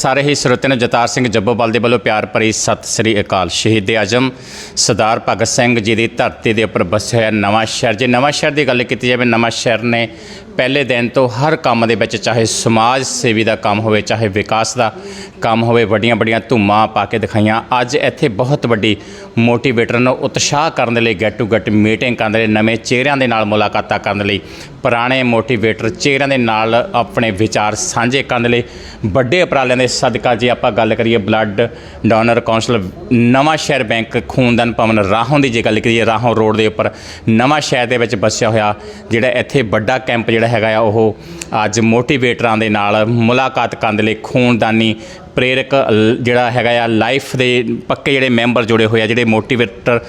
ਸਾਰੇ ਹੀ ਸਰੋਤਿਆਂ ਨੂੰ ਜਤਾਰ ਸਿੰਘ ਜੱਬੋਵਾਲ ਦੇ ਵੱਲੋਂ ਪਿਆਰ ਭਰੀ ਸਤਿ ਸ੍ਰੀ ਅਕਾਲ। ਸ਼ਹੀਦ ਆਜਮ ਸਰਦਾਰ ਭਗਤ ਸਿੰਘ ਜੀ ਦੀ ਧਰਤੀ ਦੇ ਉੱਪਰ ਵਸਿਆ ਹੋਇਆ ਨਵਾਂ ਸ਼ਹਿਰ। ਜੇ ਨਵਾਂ ਸ਼ਹਿਰ ਦੀ ਗੱਲ ਕੀਤੀ ਜਾਵੇ, ਨਵਾਂ ਸ਼ਹਿਰ ਨੇ ਪਹਿਲੇ ਦਿਨ ਤੋਂ ਹਰ ਕੰਮ ਦੇ ਵਿੱਚ ਚਾਹੇ ਸਮਾਜ ਸੇਵੀ ਦਾ ਕੰਮ ਹੋਵੇ, ਚਾਹੇ ਵਿਕਾਸ ਦਾ ਕੰਮ ਹੋਵੇ, ਵੱਡੀਆਂ ਵੱਡੀਆਂ ਧੁੰਮਾਂ ਪਾ ਕੇ ਦਿਖਾਈਆਂ। ਅੱਜ ਇੱਥੇ ਬਹੁਤ ਵੱਡੀ ਮੋਟੀਵੇਟਰ ਨੂੰ ਉਤਸ਼ਾਹ ਕਰਨ ਦੇ ਲਈ ਗੈਟ ਟੂ ਗੈਟ ਮੀਟਿੰਗ ਕਰਨ ਦੇ ਲਈ, ਨਵੇਂ ਚਿਹਰਿਆਂ ਦੇ ਨਾਲ ਮੁਲਾਕਾਤਾਂ ਕਰਨ ਦੇ ਲਈ, ਪੁਰਾਣੇ ਮੋਟੀਵੇਟਰ ਚਿਹਰਿਆਂ ਦੇ ਨਾਲ ਆਪਣੇ ਵਿਚਾਰ ਸਾਂਝੇ ਕਰਨ ਦੇ ਲਈ, ਵੱਡੇ ਉਪਰਾਲਿਆਂ ਦੇ ਸਦਕਾ ਜੇ ਆਪਾਂ ਗੱਲ ਕਰੀਏ ਬਲੱਡ ਡੋਨਰ ਕੌਂਸਲ ਨਵਾਂ ਸ਼ਹਿਰ ਬੈਂਕ ਖੂਨਦਾਨ ਭਵਨ ਰਾਹੋਂ ਦੀ ਜੇ ਗੱਲ ਕਰੀਏ, ਰਾਹੋਂ ਰੋਡ ਦੇ ਉੱਪਰ ਨਵਾਂ ਸ਼ਹਿਰ ਦੇ ਵਿੱਚ ਵਸਿਆ ਹੋਇਆ, ਜਿਹੜਾ ਇੱਥੇ ਵੱਡਾ ਕੈਂਪ ਜਿਹੜਾ ਹੈਗਾ ਆ, ਉਹ ਅੱਜ ਮੋਟੀਵੇਟਰਾਂ ਦੇ ਨਾਲ ਮੁਲਾਕਾਤ ਕਰਨ ਦੇ ਲਈ ਖੂਨਦਾਨੀ ਪ੍ਰੇਰਕ ਜਿਹੜਾ ਹੈਗਾ ਆ, ਲਾਈਫ ਦੇ ਪੱਕੇ ਜਿਹੜੇ ਮੈਂਬਰ ਜੁੜੇ ਹੋਏ ਆ, ਜਿਹੜੇ ਮੋਟੀਵੇਟਰ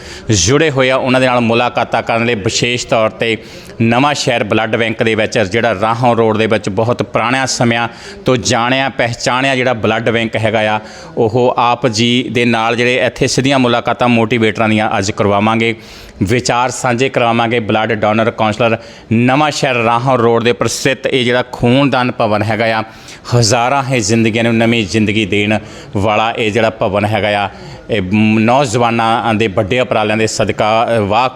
ਜੁੜੇ ਹੋਏ ਆ, ਉਹਨਾਂ ਦੇ ਨਾਲ ਮੁਲਾਕਾਤਾਂ ਕਰਨ ਲਈ ਵਿਸ਼ੇਸ਼ ਤੌਰ ਤੇ ਨਵਾਂ ਸ਼ਹਿਰ ਬਲੱਡ ਬੈਂਕ ਦੇ ਵਿੱਚ, ਜਿਹੜਾ ਰਾਹੋਂ ਰੋਡ ਦੇ ਵਿੱਚ ਬਹੁਤ ਪੁਰਾਣਿਆਂ ਸਮਿਆਂ ਤੋਂ ਜਾਣਿਆ, ਪਹਿਚਾਣਿਆ ਜਿਹੜਾ ਬਲੱਡ ਬੈਂਕ ਹੈਗਾ ਆ, ਉਹ ਆਪ ਜੀ ਦੇ ਨਾਲ ਜਿਹੜੇ ਇੱਥੇ ਸਿੱਧੀਆਂ ਮੁਲਾਕਾਤਾਂ ਮੋਟੀਵੇਟਰਾਂ ਦੀਆਂ ਅੱਜ ਕਰਵਾਵਾਂਗੇ। ਵਿਚਾਰ ਸਾਂਝੇ ਕਰਵਾਵਾਂਗੇ ਬਲੱਡ ਡੋਨਰ ਕਾਉਂਸਲਰ ਨਵਾਂ ਸ਼ਹਿਰ ਰਾਹੋਂ ਰੋਡ ਦੇ ਉੱਪਰ ਇਹ ਜਿਹੜਾ ਖੂਨਦਾਨ ਭਵਨ ਹੈਗਾ ਆ, ਹਜ਼ਾਰਾਂ ਹੀ ਜ਼ਿੰਦਗੀਆਂ ਨੂੰ ਨਵੀਂ ਜ਼ਿੰਦਗੀ ਦੇਣ ਵਾਲਾ ਇਹ ਜਿਹੜਾ ਭਵਨ ਹੈਗਾ ਆ, ਇਹ ਨੌਜਵਾਨਾਂ ਦੇ ਵੱਡੇ ਉਪਰਾਲਿਆਂ ਦੇ ਸਦਕਾ ਵਾਹ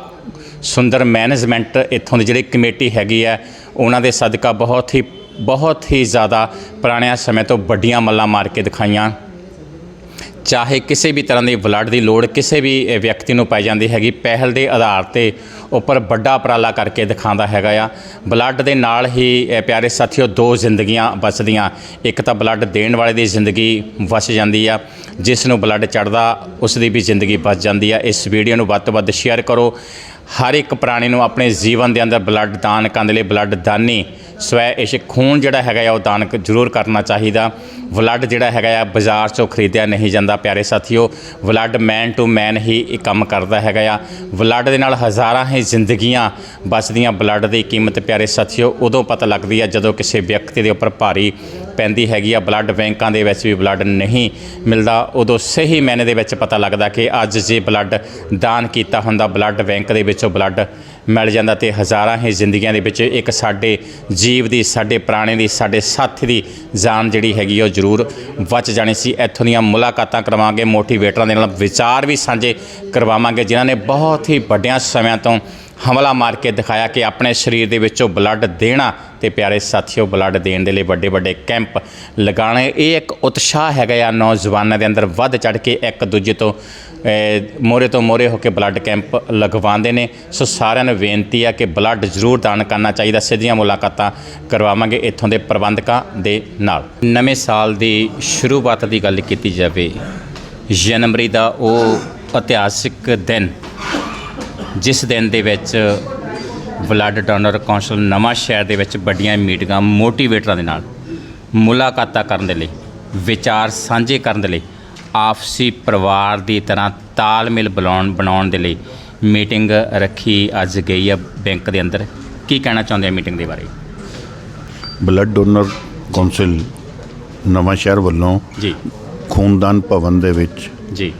ਸੁੰਦਰ ਮੈਨੇਜਮੈਂਟ ਇੱਥੋਂ ਦੀ ਜਿਹੜੀ ਕਮੇਟੀ ਹੈਗੀ ਹੈ ਉਹਨਾਂ ਦੇ ਸਦਕਾ ਬਹੁਤ ਹੀ ਬਹੁਤ ਹੀ ਜ਼ਿਆਦਾ ਪੁਰਾਣਿਆਂ ਸਮੇਂ ਤੋਂ ਵੱਡੀਆਂ ਮੱਲਾਂ ਮਾਰ ਕੇ ਦਿਖਾਈਆਂ। ਚਾਹੇ ਕਿਸੇ ਵੀ ਤਰ੍ਹਾਂ ਦੀ ਬਲੱਡ ਦੀ ਲੋੜ ਕਿਸੇ ਵੀ ਵਿਅਕਤੀ ਨੂੰ ਪੈ ਜਾਂਦੀ ਹੈਗੀ, ਪਹਿਲ ਦੇ ਆਧਾਰ ਤੇ ਉੱਪਰ ਵੱਡਾ ਉਪਰਾਲਾ ਕਰਕੇ ਦਿਖਾਉਂਦਾ ਹੈਗਾ ਆ। ਬਲੱਡ ਦੇ ਨਾਲ ਹੀ ਪਿਆਰੇ ਸਾਥੀਓ, ਦੋ ਜ਼ਿੰਦਗੀਆਂ ਬਚਦੀਆਂ। ਇੱਕ ਤਾਂ ਬਲੱਡ ਦੇਣ ਵਾਲੇ ਦੀ ਜ਼ਿੰਦਗੀ ਵਸ ਜਾਂਦੀ ਆ, ਜਿਸ ਨੂੰ ਬਲੱਡ ਚੜਦਾ ਉਸ ਦੀ ਵੀ ਜ਼ਿੰਦਗੀ ਬਚ ਜਾਂਦੀ ਆ। ਇਸ ਵੀਡੀਓ ਨੂੰ ਵੱਧ ਤੋਂ ਵੱਧ ਸ਼ੇਅਰ ਕਰੋ। ਹਰ ਇੱਕ ਪ੍ਰਾਣੀ ਨੂੰ ਆਪਣੇ ਜੀਵਨ ਦੇ ਅੰਦਰ ਬਲੱਡ ਦਾਨ ਕਰਨ ਦੇ ਲਈ ਬਲੱਡ ਦਾਨੀ ਸਵੈ ਇਸ਼ਕ ਖੂਨ ਜਿਹੜਾ ਹੈਗਾ ਆ, ਉਹ ਦਾਨ ਜ਼ਰੂਰ ਕਰਨਾ ਚਾਹੀਦਾ। ਬਲੱਡ ਜਿਹੜਾ ਹੈਗਾ ਆ, ਬਾਜ਼ਾਰ 'ਚੋਂ ਖਰੀਦਿਆ ਨਹੀਂ ਜਾਂਦਾ, ਪਿਆਰੇ ਸਾਥੀਓ। ਬਲੱਡ ਮੈਨ ਟੂ ਮੈਨ ਹੀ ਇਹ ਕੰਮ ਕਰਦਾ ਹੈਗਾ ਆ। ਬਲੱਡ ਦੇ ਨਾਲ ਹਜ਼ਾਰਾਂ ਹੀ ਜ਼ਿੰਦਗੀਆਂ ਬਚਦੀਆਂ ਬਲੱਡ ਦੀ ਕੀਮਤ, ਪਿਆਰੇ ਸਾਥੀਓ। ਉਦੋਂ ਪਤਾ ਲੱਗਦੀ ਆ ਜਦੋਂ ਕਿਸੇ ਵਿਅਕਤੀ ਦੇ ਉੱਪਰ ਭਾਰੀ ਪੈਂਦੀ ਹੈਗੀ ਆ। ਬਲੱਡ ਬੈਂਕਾਂ ਦੇ ਵਿੱਚ ਵੀ ਬਲੱਡ ਨਹੀਂ ਮਿਲਦਾ। ਉਦੋਂ ਸਹੀ ਮੈਨੇ ਦੇ ਵਿੱਚ ਪਤਾ ਲੱਗਦਾ ਕਿ ਅੱਜ ਜੇ ਬਲੱਡ ਦਾਨ ਕੀਤਾ ਹੁੰਦਾ ਬਲੱਡ ਬੈਂਕ ਦੇ ਵਿੱਚੋਂ ਬਲੱਡ ਮਿਲ ਜਾਂਦਾ ਤੇ ਹਜ਼ਾਰਾਂ ਹੀ ਜ਼ਿੰਦਗੀਆਂ ਦੇ ਵਿੱਚ ਇੱਕ ਸਾਡੇ ਜੀਵ ਦੀ, ਸਾਡੇ ਪ੍ਰਾਣੀ ਦੀ, ਸਾਡੇ ਸਾਥੀ ਦੀ ਜਾਨ ਜਿਹੜੀ ਹੈਗੀ ਉਹ ਜ਼ਰੂਰ ਬਚ ਜਾਣੀ ਸੀ। ਇੱਥੋਂ ਦੀਆਂ ਮੁਲਾਕਾਤਾਂ ਕਰਵਾਵਾਂਗੇ, ਮੋਟੀਵੇਟਰਾਂ ਦੇ ਨਾਲ ਵਿਚਾਰ ਵੀ ਸਾਂਝੇ ਕਰਵਾਵਾਂਗੇ, ਜਿਨ੍ਹਾਂ ਨੇ ਬਹੁਤ ਹੀ ਵੱਡਿਆਂ ਸਮਿਆਂ ਤੋਂ ਹਮਲਾ ਮਾਰ ਕੇ ਦਿਖਾਇਆ ਕਿ ਆਪਣੇ ਸਰੀਰ ਦੇ ਵਿੱਚੋਂ ਬਲੱਡ ਦੇਣਾ ਤੇ ਪਿਆਰੇ ਸਾਥੀਓ, ਬਲੱਡ ਦੇਣ ਦੇ ਲਈ ਵੱਡੇ ਵੱਡੇ ਕੈਂਪ ਲਗਾਉਣੇ। ਇਹ ਇੱਕ ਉਤਸ਼ਾਹ ਹੈਗਾ ਆ, ਨੌਜਵਾਨਾਂ ਦੇ ਅੰਦਰ ਵੱਧ ਚੜ ਕੇ ਇੱਕ ਦੂਜੇ ਤੋਂ ਮੋਰੇ ਤੋਂ ਮੋਰੇ ਹੋ ਕੇ ਬਲੱਡ ਕੈਂਪ ਲਗਵਾਉਂਦੇ ਨੇ। ਸੋ ਸਾਰਿਆਂ ਨੂੰ ਬੇਨਤੀ ਆ ਕਿ ਬਲੱਡ ਜ਼ਰੂਰ ਦਾਨ ਕਰਨਾ ਚਾਹੀਦਾ, ਸਿੱਧੀਆਂ ਮੁਲਾਕਾਤਾਂ ਕਰਵਾਵਾਂਗੇ ਇੱਥੋਂ ਦੇ ਪ੍ਰਬੰਧਕਾਂ ਦੇ ਨਾਲ। ਨਵੇਂ ਸਾਲ ਦੀ ਸ਼ੁਰੂਆਤ ਦੀ ਗੱਲ ਕੀਤੀ ਜਾਵੇ, ਜਨਵਰੀ ਦਾ ਉਹ ਇਤਿਹਾਸਿਕ ਦਿਨ, ਜਿਸ ਦਿਨ ਦੇ ਵਿੱਚ ਬਲੱਡ ਡੋਨਰ ਕੌਂਸਲ ਨਵਾਂ ਸ਼ਹਿਰ ਦੇ ਵਿੱਚ ਵੱਡੀਆਂ ਮੀਟਿੰਗਾਂ ਮੋਟੀਵੇਟਰਾਂ ਦੇ ਨਾਲ ਮੁਲਾਕਾਤਾਂ ਕਰਨ ਦੇ ਲਈ, ਵਿਚਾਰ ਸਾਂਝੇ ਕਰਨ ਦੇ ਲਈ ਆਪਸੀ ਪਰਿਵਾਰ ਦੀ ਤਰ੍ਹਾਂ ਤਾਲਮੇਲ ਬਣਾਉਣ ਬਣਾਉਣ ਦੇ ਲਈ ਮੀਟਿੰਗ ਰੱਖੀ ਅੱਜ ਗਈ ਆ ਬੈਂਕ ਦੇ ਅੰਦਰ। ਕੀ ਕਹਿਣਾ ਚਾਹੁੰਦੇ ਆ ਮੀਟਿੰਗ ਦੇ ਬਾਰੇ? ਬਲੱਡ ਡੋਨਰ ਕੌਂਸਲ ਨਵਾਂ ਸ਼ਹਿਰ ਵੱਲੋਂ ਜੀ। ਖੂਨਦਾਨ ਭਵਨ ਦੇ ਵਿੱਚ ਜੀ।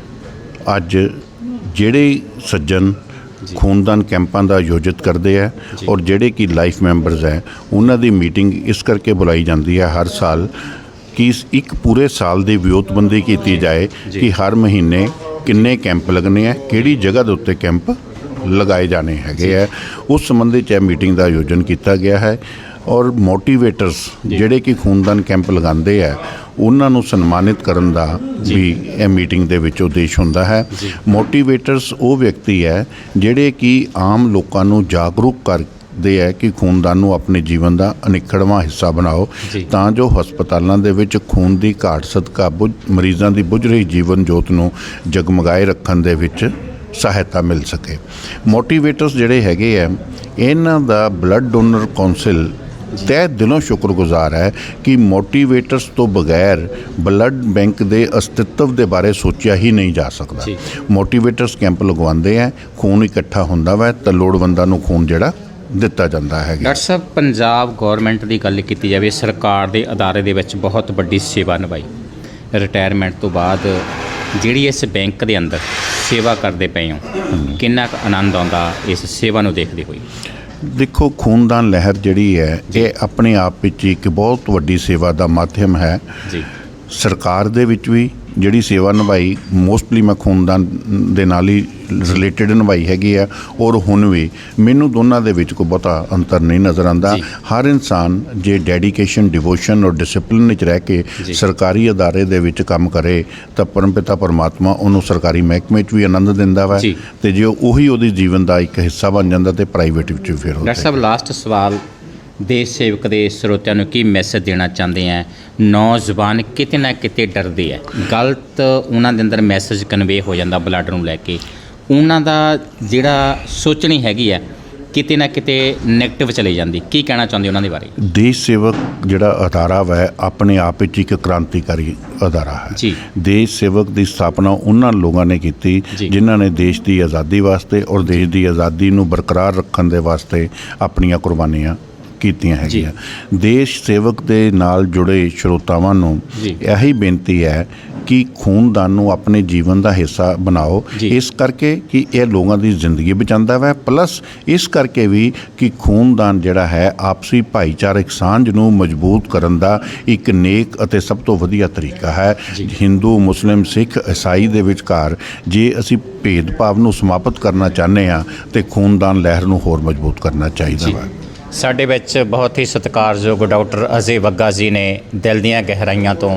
ਅੱਜ ਜਿਹੜੇ ਸੱਜਣ ਖੂਨਦਾਨ ਕੈਂਪਾਂ ਦਾ ਆਯੋਜਿਤ ਕਰਦੇ ਆ। ਔਰ ਜਿਹੜੇ ਕਿ ਲਾਈਫ ਮੈਂਬਰਸ ਹੈ ਉਹਨਾਂ ਦੀ ਮੀਟਿੰਗ ਇਸ ਕਰਕੇ ਬੁਲਾਈ ਜਾਂਦੀ ਹੈ ਹਰ ਸਾਲ ਕਿ ਇਸ ਇੱਕ ਪੂਰੇ ਸਾਲ ਦੀ ਵਿਉਤਬੰਦੀ ਕੀਤੀ ਜਾਏ। ਕਿ ਹਰ ਮਹੀਨੇ ਕਿੰਨੇ ਕੈਂਪ ਲੱਗਣੇ ਆ ਕਿਹੜੀ ਜਗ੍ਹਾ ਦੇ ਉੱਤੇ ਕੈਂਪ ਲਗਾਏ ਜਾਣੇ ਹੈਗੇ ਆ ਉਸ ਸੰਬੰਧੀ ਚ ਇਹ ਮੀਟਿੰਗ ਦਾ ਆਯੋਜਨ ਕੀਤਾ ਗਿਆ ਹੈ ਔਰ ਮੋਟੀਵੇਟਰਸ। ਜਿਹੜੇ ਕਿ ਖੂਨਦਾਨ ਕੈਂਪ ਲਗਾਉਂਦੇ ਆ ਉਹਨਾਂ ਨੂੰ ਸਨਮਾਨਿਤ ਕਰਨ ਦਾ ਵੀ ਇਹ ਮੀਟਿੰਗ ਦੇ ਵਿੱਚ ਉਦੇਸ਼ ਹੁੰਦਾ ਹੈ। ਮੋਟੀਵੇਟਰਸ ਉਹ ਵਿਅਕਤੀ ਹੈ ਜਿਹੜੇ ਕਿ ਆਮ ਲੋਕਾਂ ਨੂੰ ਜਾਗਰੂਕ ਕਰਦੇ ਹੈ ਕਿ ਖੂਨਦਾਨ ਨੂੰ ਆਪਣੇ ਜੀਵਨ ਦਾ ਅਨਿੱਖੜਵਾਂ ਹਿੱਸਾ ਬਣਾਓ। ਤਾਂ ਜੋ ਹਸਪਤਾਲਾਂ ਦੇ ਵਿੱਚ ਖੂਨ ਦੀ ਘਾਟ ਸਦਕਾ ਮਰੀਜ਼ਾਂ ਦੀ ਬੁਝ ਰਹੀ ਜੀਵਨ ਜੋਤ ਨੂੰ ਜਗਮਗਾਏ ਰੱਖਣ ਦੇ ਵਿੱਚ ਸਹਾਇਤਾ ਮਿਲ ਸਕੇ ਮੋਟੀਵੇਟਰਸ ਜਿਹੜੇ ਹੈਗੇ ਆ ਇਹਨਾਂ ਦਾ ਬਲੱਡ ਡੋਨਰ ਕੌਂਸਲ ਤਹਿ ਦਿਲੋਂ ਸ਼ੁਕਰਗੁਜ਼ਾਰ ਹੈ ਕਿ ਮੋਟੀਵੇਟਰਸ ਤੋਂ ਬਗੈਰ ਬਲੱਡ ਬੈਂਕ ਦੇ ਅਸਤਿਤਵ ਦੇ ਬਾਰੇ ਸੋਚਿਆ ਹੀ ਨਹੀਂ ਜਾ ਸਕਦਾ। ਮੋਟੀਵੇਟਰਸ ਕੈਂਪ ਲਗਵਾਉਂਦੇ ਆ ਖੂਨ ਇਕੱਠਾ ਹੁੰਦਾ ਵਾ ਤਾਂ ਲੋੜਵੰਦਾਂ ਨੂੰ ਖੂਨ ਜਿਹੜਾ ਦਿੱਤਾ ਜਾਂਦਾ ਹੈਗਾ। ਡਾਕਟਰ ਸਾਹਿਬ ਪੰਜਾਬ ਗਵਰਨਮੈਂਟ ਦੀ ਗੱਲ ਕੀਤੀ ਜਾਵੇ ਸਰਕਾਰ ਦੇ ਅਦਾਰੇ ਦੇ ਵਿੱਚ ਬਹੁਤ ਵੱਡੀ ਸੇਵਾ ਨਿਭਾਈ। ਰਿਟਾਇਰਮੈਂਟ ਤੋਂ ਬਾਅਦ ਜਿਹੜੀ ਇਸ ਬੈਂਕ ਦੇ ਅੰਦਰ ਸੇਵਾ ਕਰਦੇ ਪਏ ਹੋ ਕਿੰਨਾ ਕੁ ਆਨੰਦ ਆਉਂਦਾ ਇਸ ਸੇਵਾ ਨੂੰ ਦੇਖਦੇ ਹੋਏ? ਦੇਖੋ ਖੂਨਦਾਨ ਲਹਿਰ ਜਿਹੜੀ ਹੈ ਇਹ ਆਪਣੇ ਆਪ ਵਿੱਚ ਇੱਕ ਬਹੁਤ ਵੱਡੀ ਸੇਵਾ ਦਾ ਮਾਧਿਅਮ ਹੈ। ਜੀ। ਸਰਕਾਰ ਦੇ ਵਿੱਚ ਵੀ ਜਿਹੜੀ ਸੇਵਾ ਨਿਭਾਈ ਮੋਸਟਲੀ ਮੈਂ ਖੂਨਦਾਨ ਦੇ ਨਾਲ ਹੀ ਰਿਲੇਟਡ ਨਿਭਾਈ ਹੈਗੀ ਆ ਔਰ ਹੁਣ ਵੀ ਮੈਨੂੰ ਦੋਨਾਂ ਦੇ ਵਿੱਚ ਕੋਈ ਬਹੁਤਾ ਅੰਤਰ ਨਹੀਂ ਨਜ਼ਰ ਆਉਂਦਾ। ਹਰ ਇਨਸਾਨ ਜੇ ਡੈਡੀਕੇਸ਼ਨ ਡਿਵੋਸ਼ਨ ਔਰ ਡਿਸਪਲਿਨ ਵਿੱਚ ਰਹਿ ਕੇ। ਸਰਕਾਰੀ ਅਦਾਰੇ ਦੇ ਵਿੱਚ ਕੰਮ ਕਰੇ ਤਾਂ ਪਰਮਪਿਤਾ ਪਰਮਾਤਮਾ ਉਹਨੂੰ ਸਰਕਾਰੀ ਮਹਿਕਮੇ 'ਚ ਵੀ ਆਨੰਦ ਦਿੰਦਾ ਵਾ। ਤੇ ਜੇ ਉਹੀ ਉਹਦੀ ਜੀਵਨ ਦਾ ਇੱਕ ਹਿੱਸਾ ਬਣ ਜਾਂਦਾ ਤੇ ਪ੍ਰਾਈਵੇਟ ਵਿੱਚ ਵੀ ਫਿਰ ਹੁੰਦਾ ਡਾਕਟਰ ਸਾਹਿਬ ਲਾਸਟ ਸਵਾਲ ਦੇਸ਼ ਸੇਵਕ ਦੇ ਸਰੋਤਿਆਂ ਨੂੰ ਕੀ ਮੈਸੇਜ ਦੇਣਾ ਚਾਹੁੰਦੇ ਆ? ਨੌਜਵਾਨ ਕਿਤੇ ਨਾ ਕਿਤੇ ਡਰਦੇ ਆ। ਗਲਤ ਉਹਨਾਂ ਦੇ ਅੰਦਰ ਮੈਸੇਜ ਕਨਵੇ ਹੋ ਜਾਂਦਾ ਬਲੱਡ ਨੂੰ ਲੈ ਕੇ। ਉਹਨਾਂ ਦਾ ਜਿਹੜਾ ਸੋਚਣੀ ਹੈਗੀ ਆ ਕਿਤੇ ਨਾ ਕਿਤੇ 네ਗੇਟਿਵ ਚਲੇ ਜਾਂਦੀ। ਕੀ ਕਹਿਣਾ ਚਾਹੁੰਦੇ ਉਹਨਾਂ ਦੇ ਬਾਰੇ? ਦੇਸ਼ ਸੇਵਕ ਜਿਹੜਾ ਅਦਾਰਾ ਵਾ ਆਪਣੇ ਆਪ ਵਿੱਚ ਇੱਕ ਕ੍ਰਾਂਤੀਕਾਰੀ ਅਦਾਰਾ ਹੈ। ਜੀ। ਦੇਸ਼ ਸੇਵਕ ਦੀ ਸਥਾਪਨਾ ਉਹਨਾਂ ਲੋਕਾਂ ਨੇ ਕੀਤੀ। ਜਿਨ੍ਹਾਂ ਨੇ ਦੇਸ਼ ਦੀ ਆਜ਼ਾਦੀ ਵਾਸਤੇ ਔਰ ਦੇਸ਼ ਦੀ ਆਜ਼ਾਦੀ ਨੂੰ ਬਰਕਰਾਰ ਰੱਖਣ ਦੇ ਵਾਸਤੇ ਆਪਣੀਆਂ ਕੁਰਬਾਨੀਆਂ ਕੀਤੀਆਂ ਹੈਗੀਆਂ। ਦੇਸ਼ ਸੇਵਕ ਦੇ ਨਾਲ ਜੁੜੇ ਸ਼ਰੋਤਾਵਾਂ ਨੂੰ। ਇਹੀ ਬੇਨਤੀ ਹੈ ਕਿ ਖੂਨਦਾਨ ਨੂੰ ਆਪਣੇ ਜੀਵਨ ਦਾ ਹਿੱਸਾ ਬਣਾਓ। ਇਸ ਕਰਕੇ ਕਿ ਇਹ ਲੋਕਾਂ ਦੀ ਜ਼ਿੰਦਗੀ ਬਚਾਉਂਦਾ ਹੈ ਪਲੱਸ ਇਸ ਕਰਕੇ ਵੀ ਕਿ ਖੂਨਦਾਨ ਜਿਹੜਾ ਹੈ ਆਪਸੀ ਭਾਈਚਾਰਕ ਸਾਂਝ ਨੂੰ ਮਜ਼ਬੂਤ ਕਰਨ ਦਾ ਇੱਕ ਨੇਕ ਅਤੇ ਸਭ ਤੋਂ ਵਧੀਆ ਤਰੀਕਾ ਹੈ। ਹਿੰਦੂ ਮੁਸਲਿਮ ਸਿੱਖ ਈਸਾਈ ਦੇ ਵਿਚਕਾਰ ਜੇ ਅਸੀਂ ਭੇਦਭਾਵ ਨੂੰ ਸਮਾਪਤ ਕਰਨਾ ਚਾਹੁੰਦੇ ਹਾਂ ਤੇ ਖੂਨਦਾਨ ਲਹਿਰ ਨੂੰ ਹੋਰ ਮਜ਼ਬੂਤ ਕਰਨਾ ਚਾਹੀਦਾ ਹੈ ਸਾਡੇ ਵਿੱਚ ਬਹੁਤ ਹੀ ਸਤਿਕਾਰਯੋਗ ਡਾਕਟਰ ਅਜੇ ਬੱਗਾ ਜੀ ਨੇ ਦਿਲ ਦੀਆਂ ਗਹਿਰਾਈਆਂ ਤੋਂ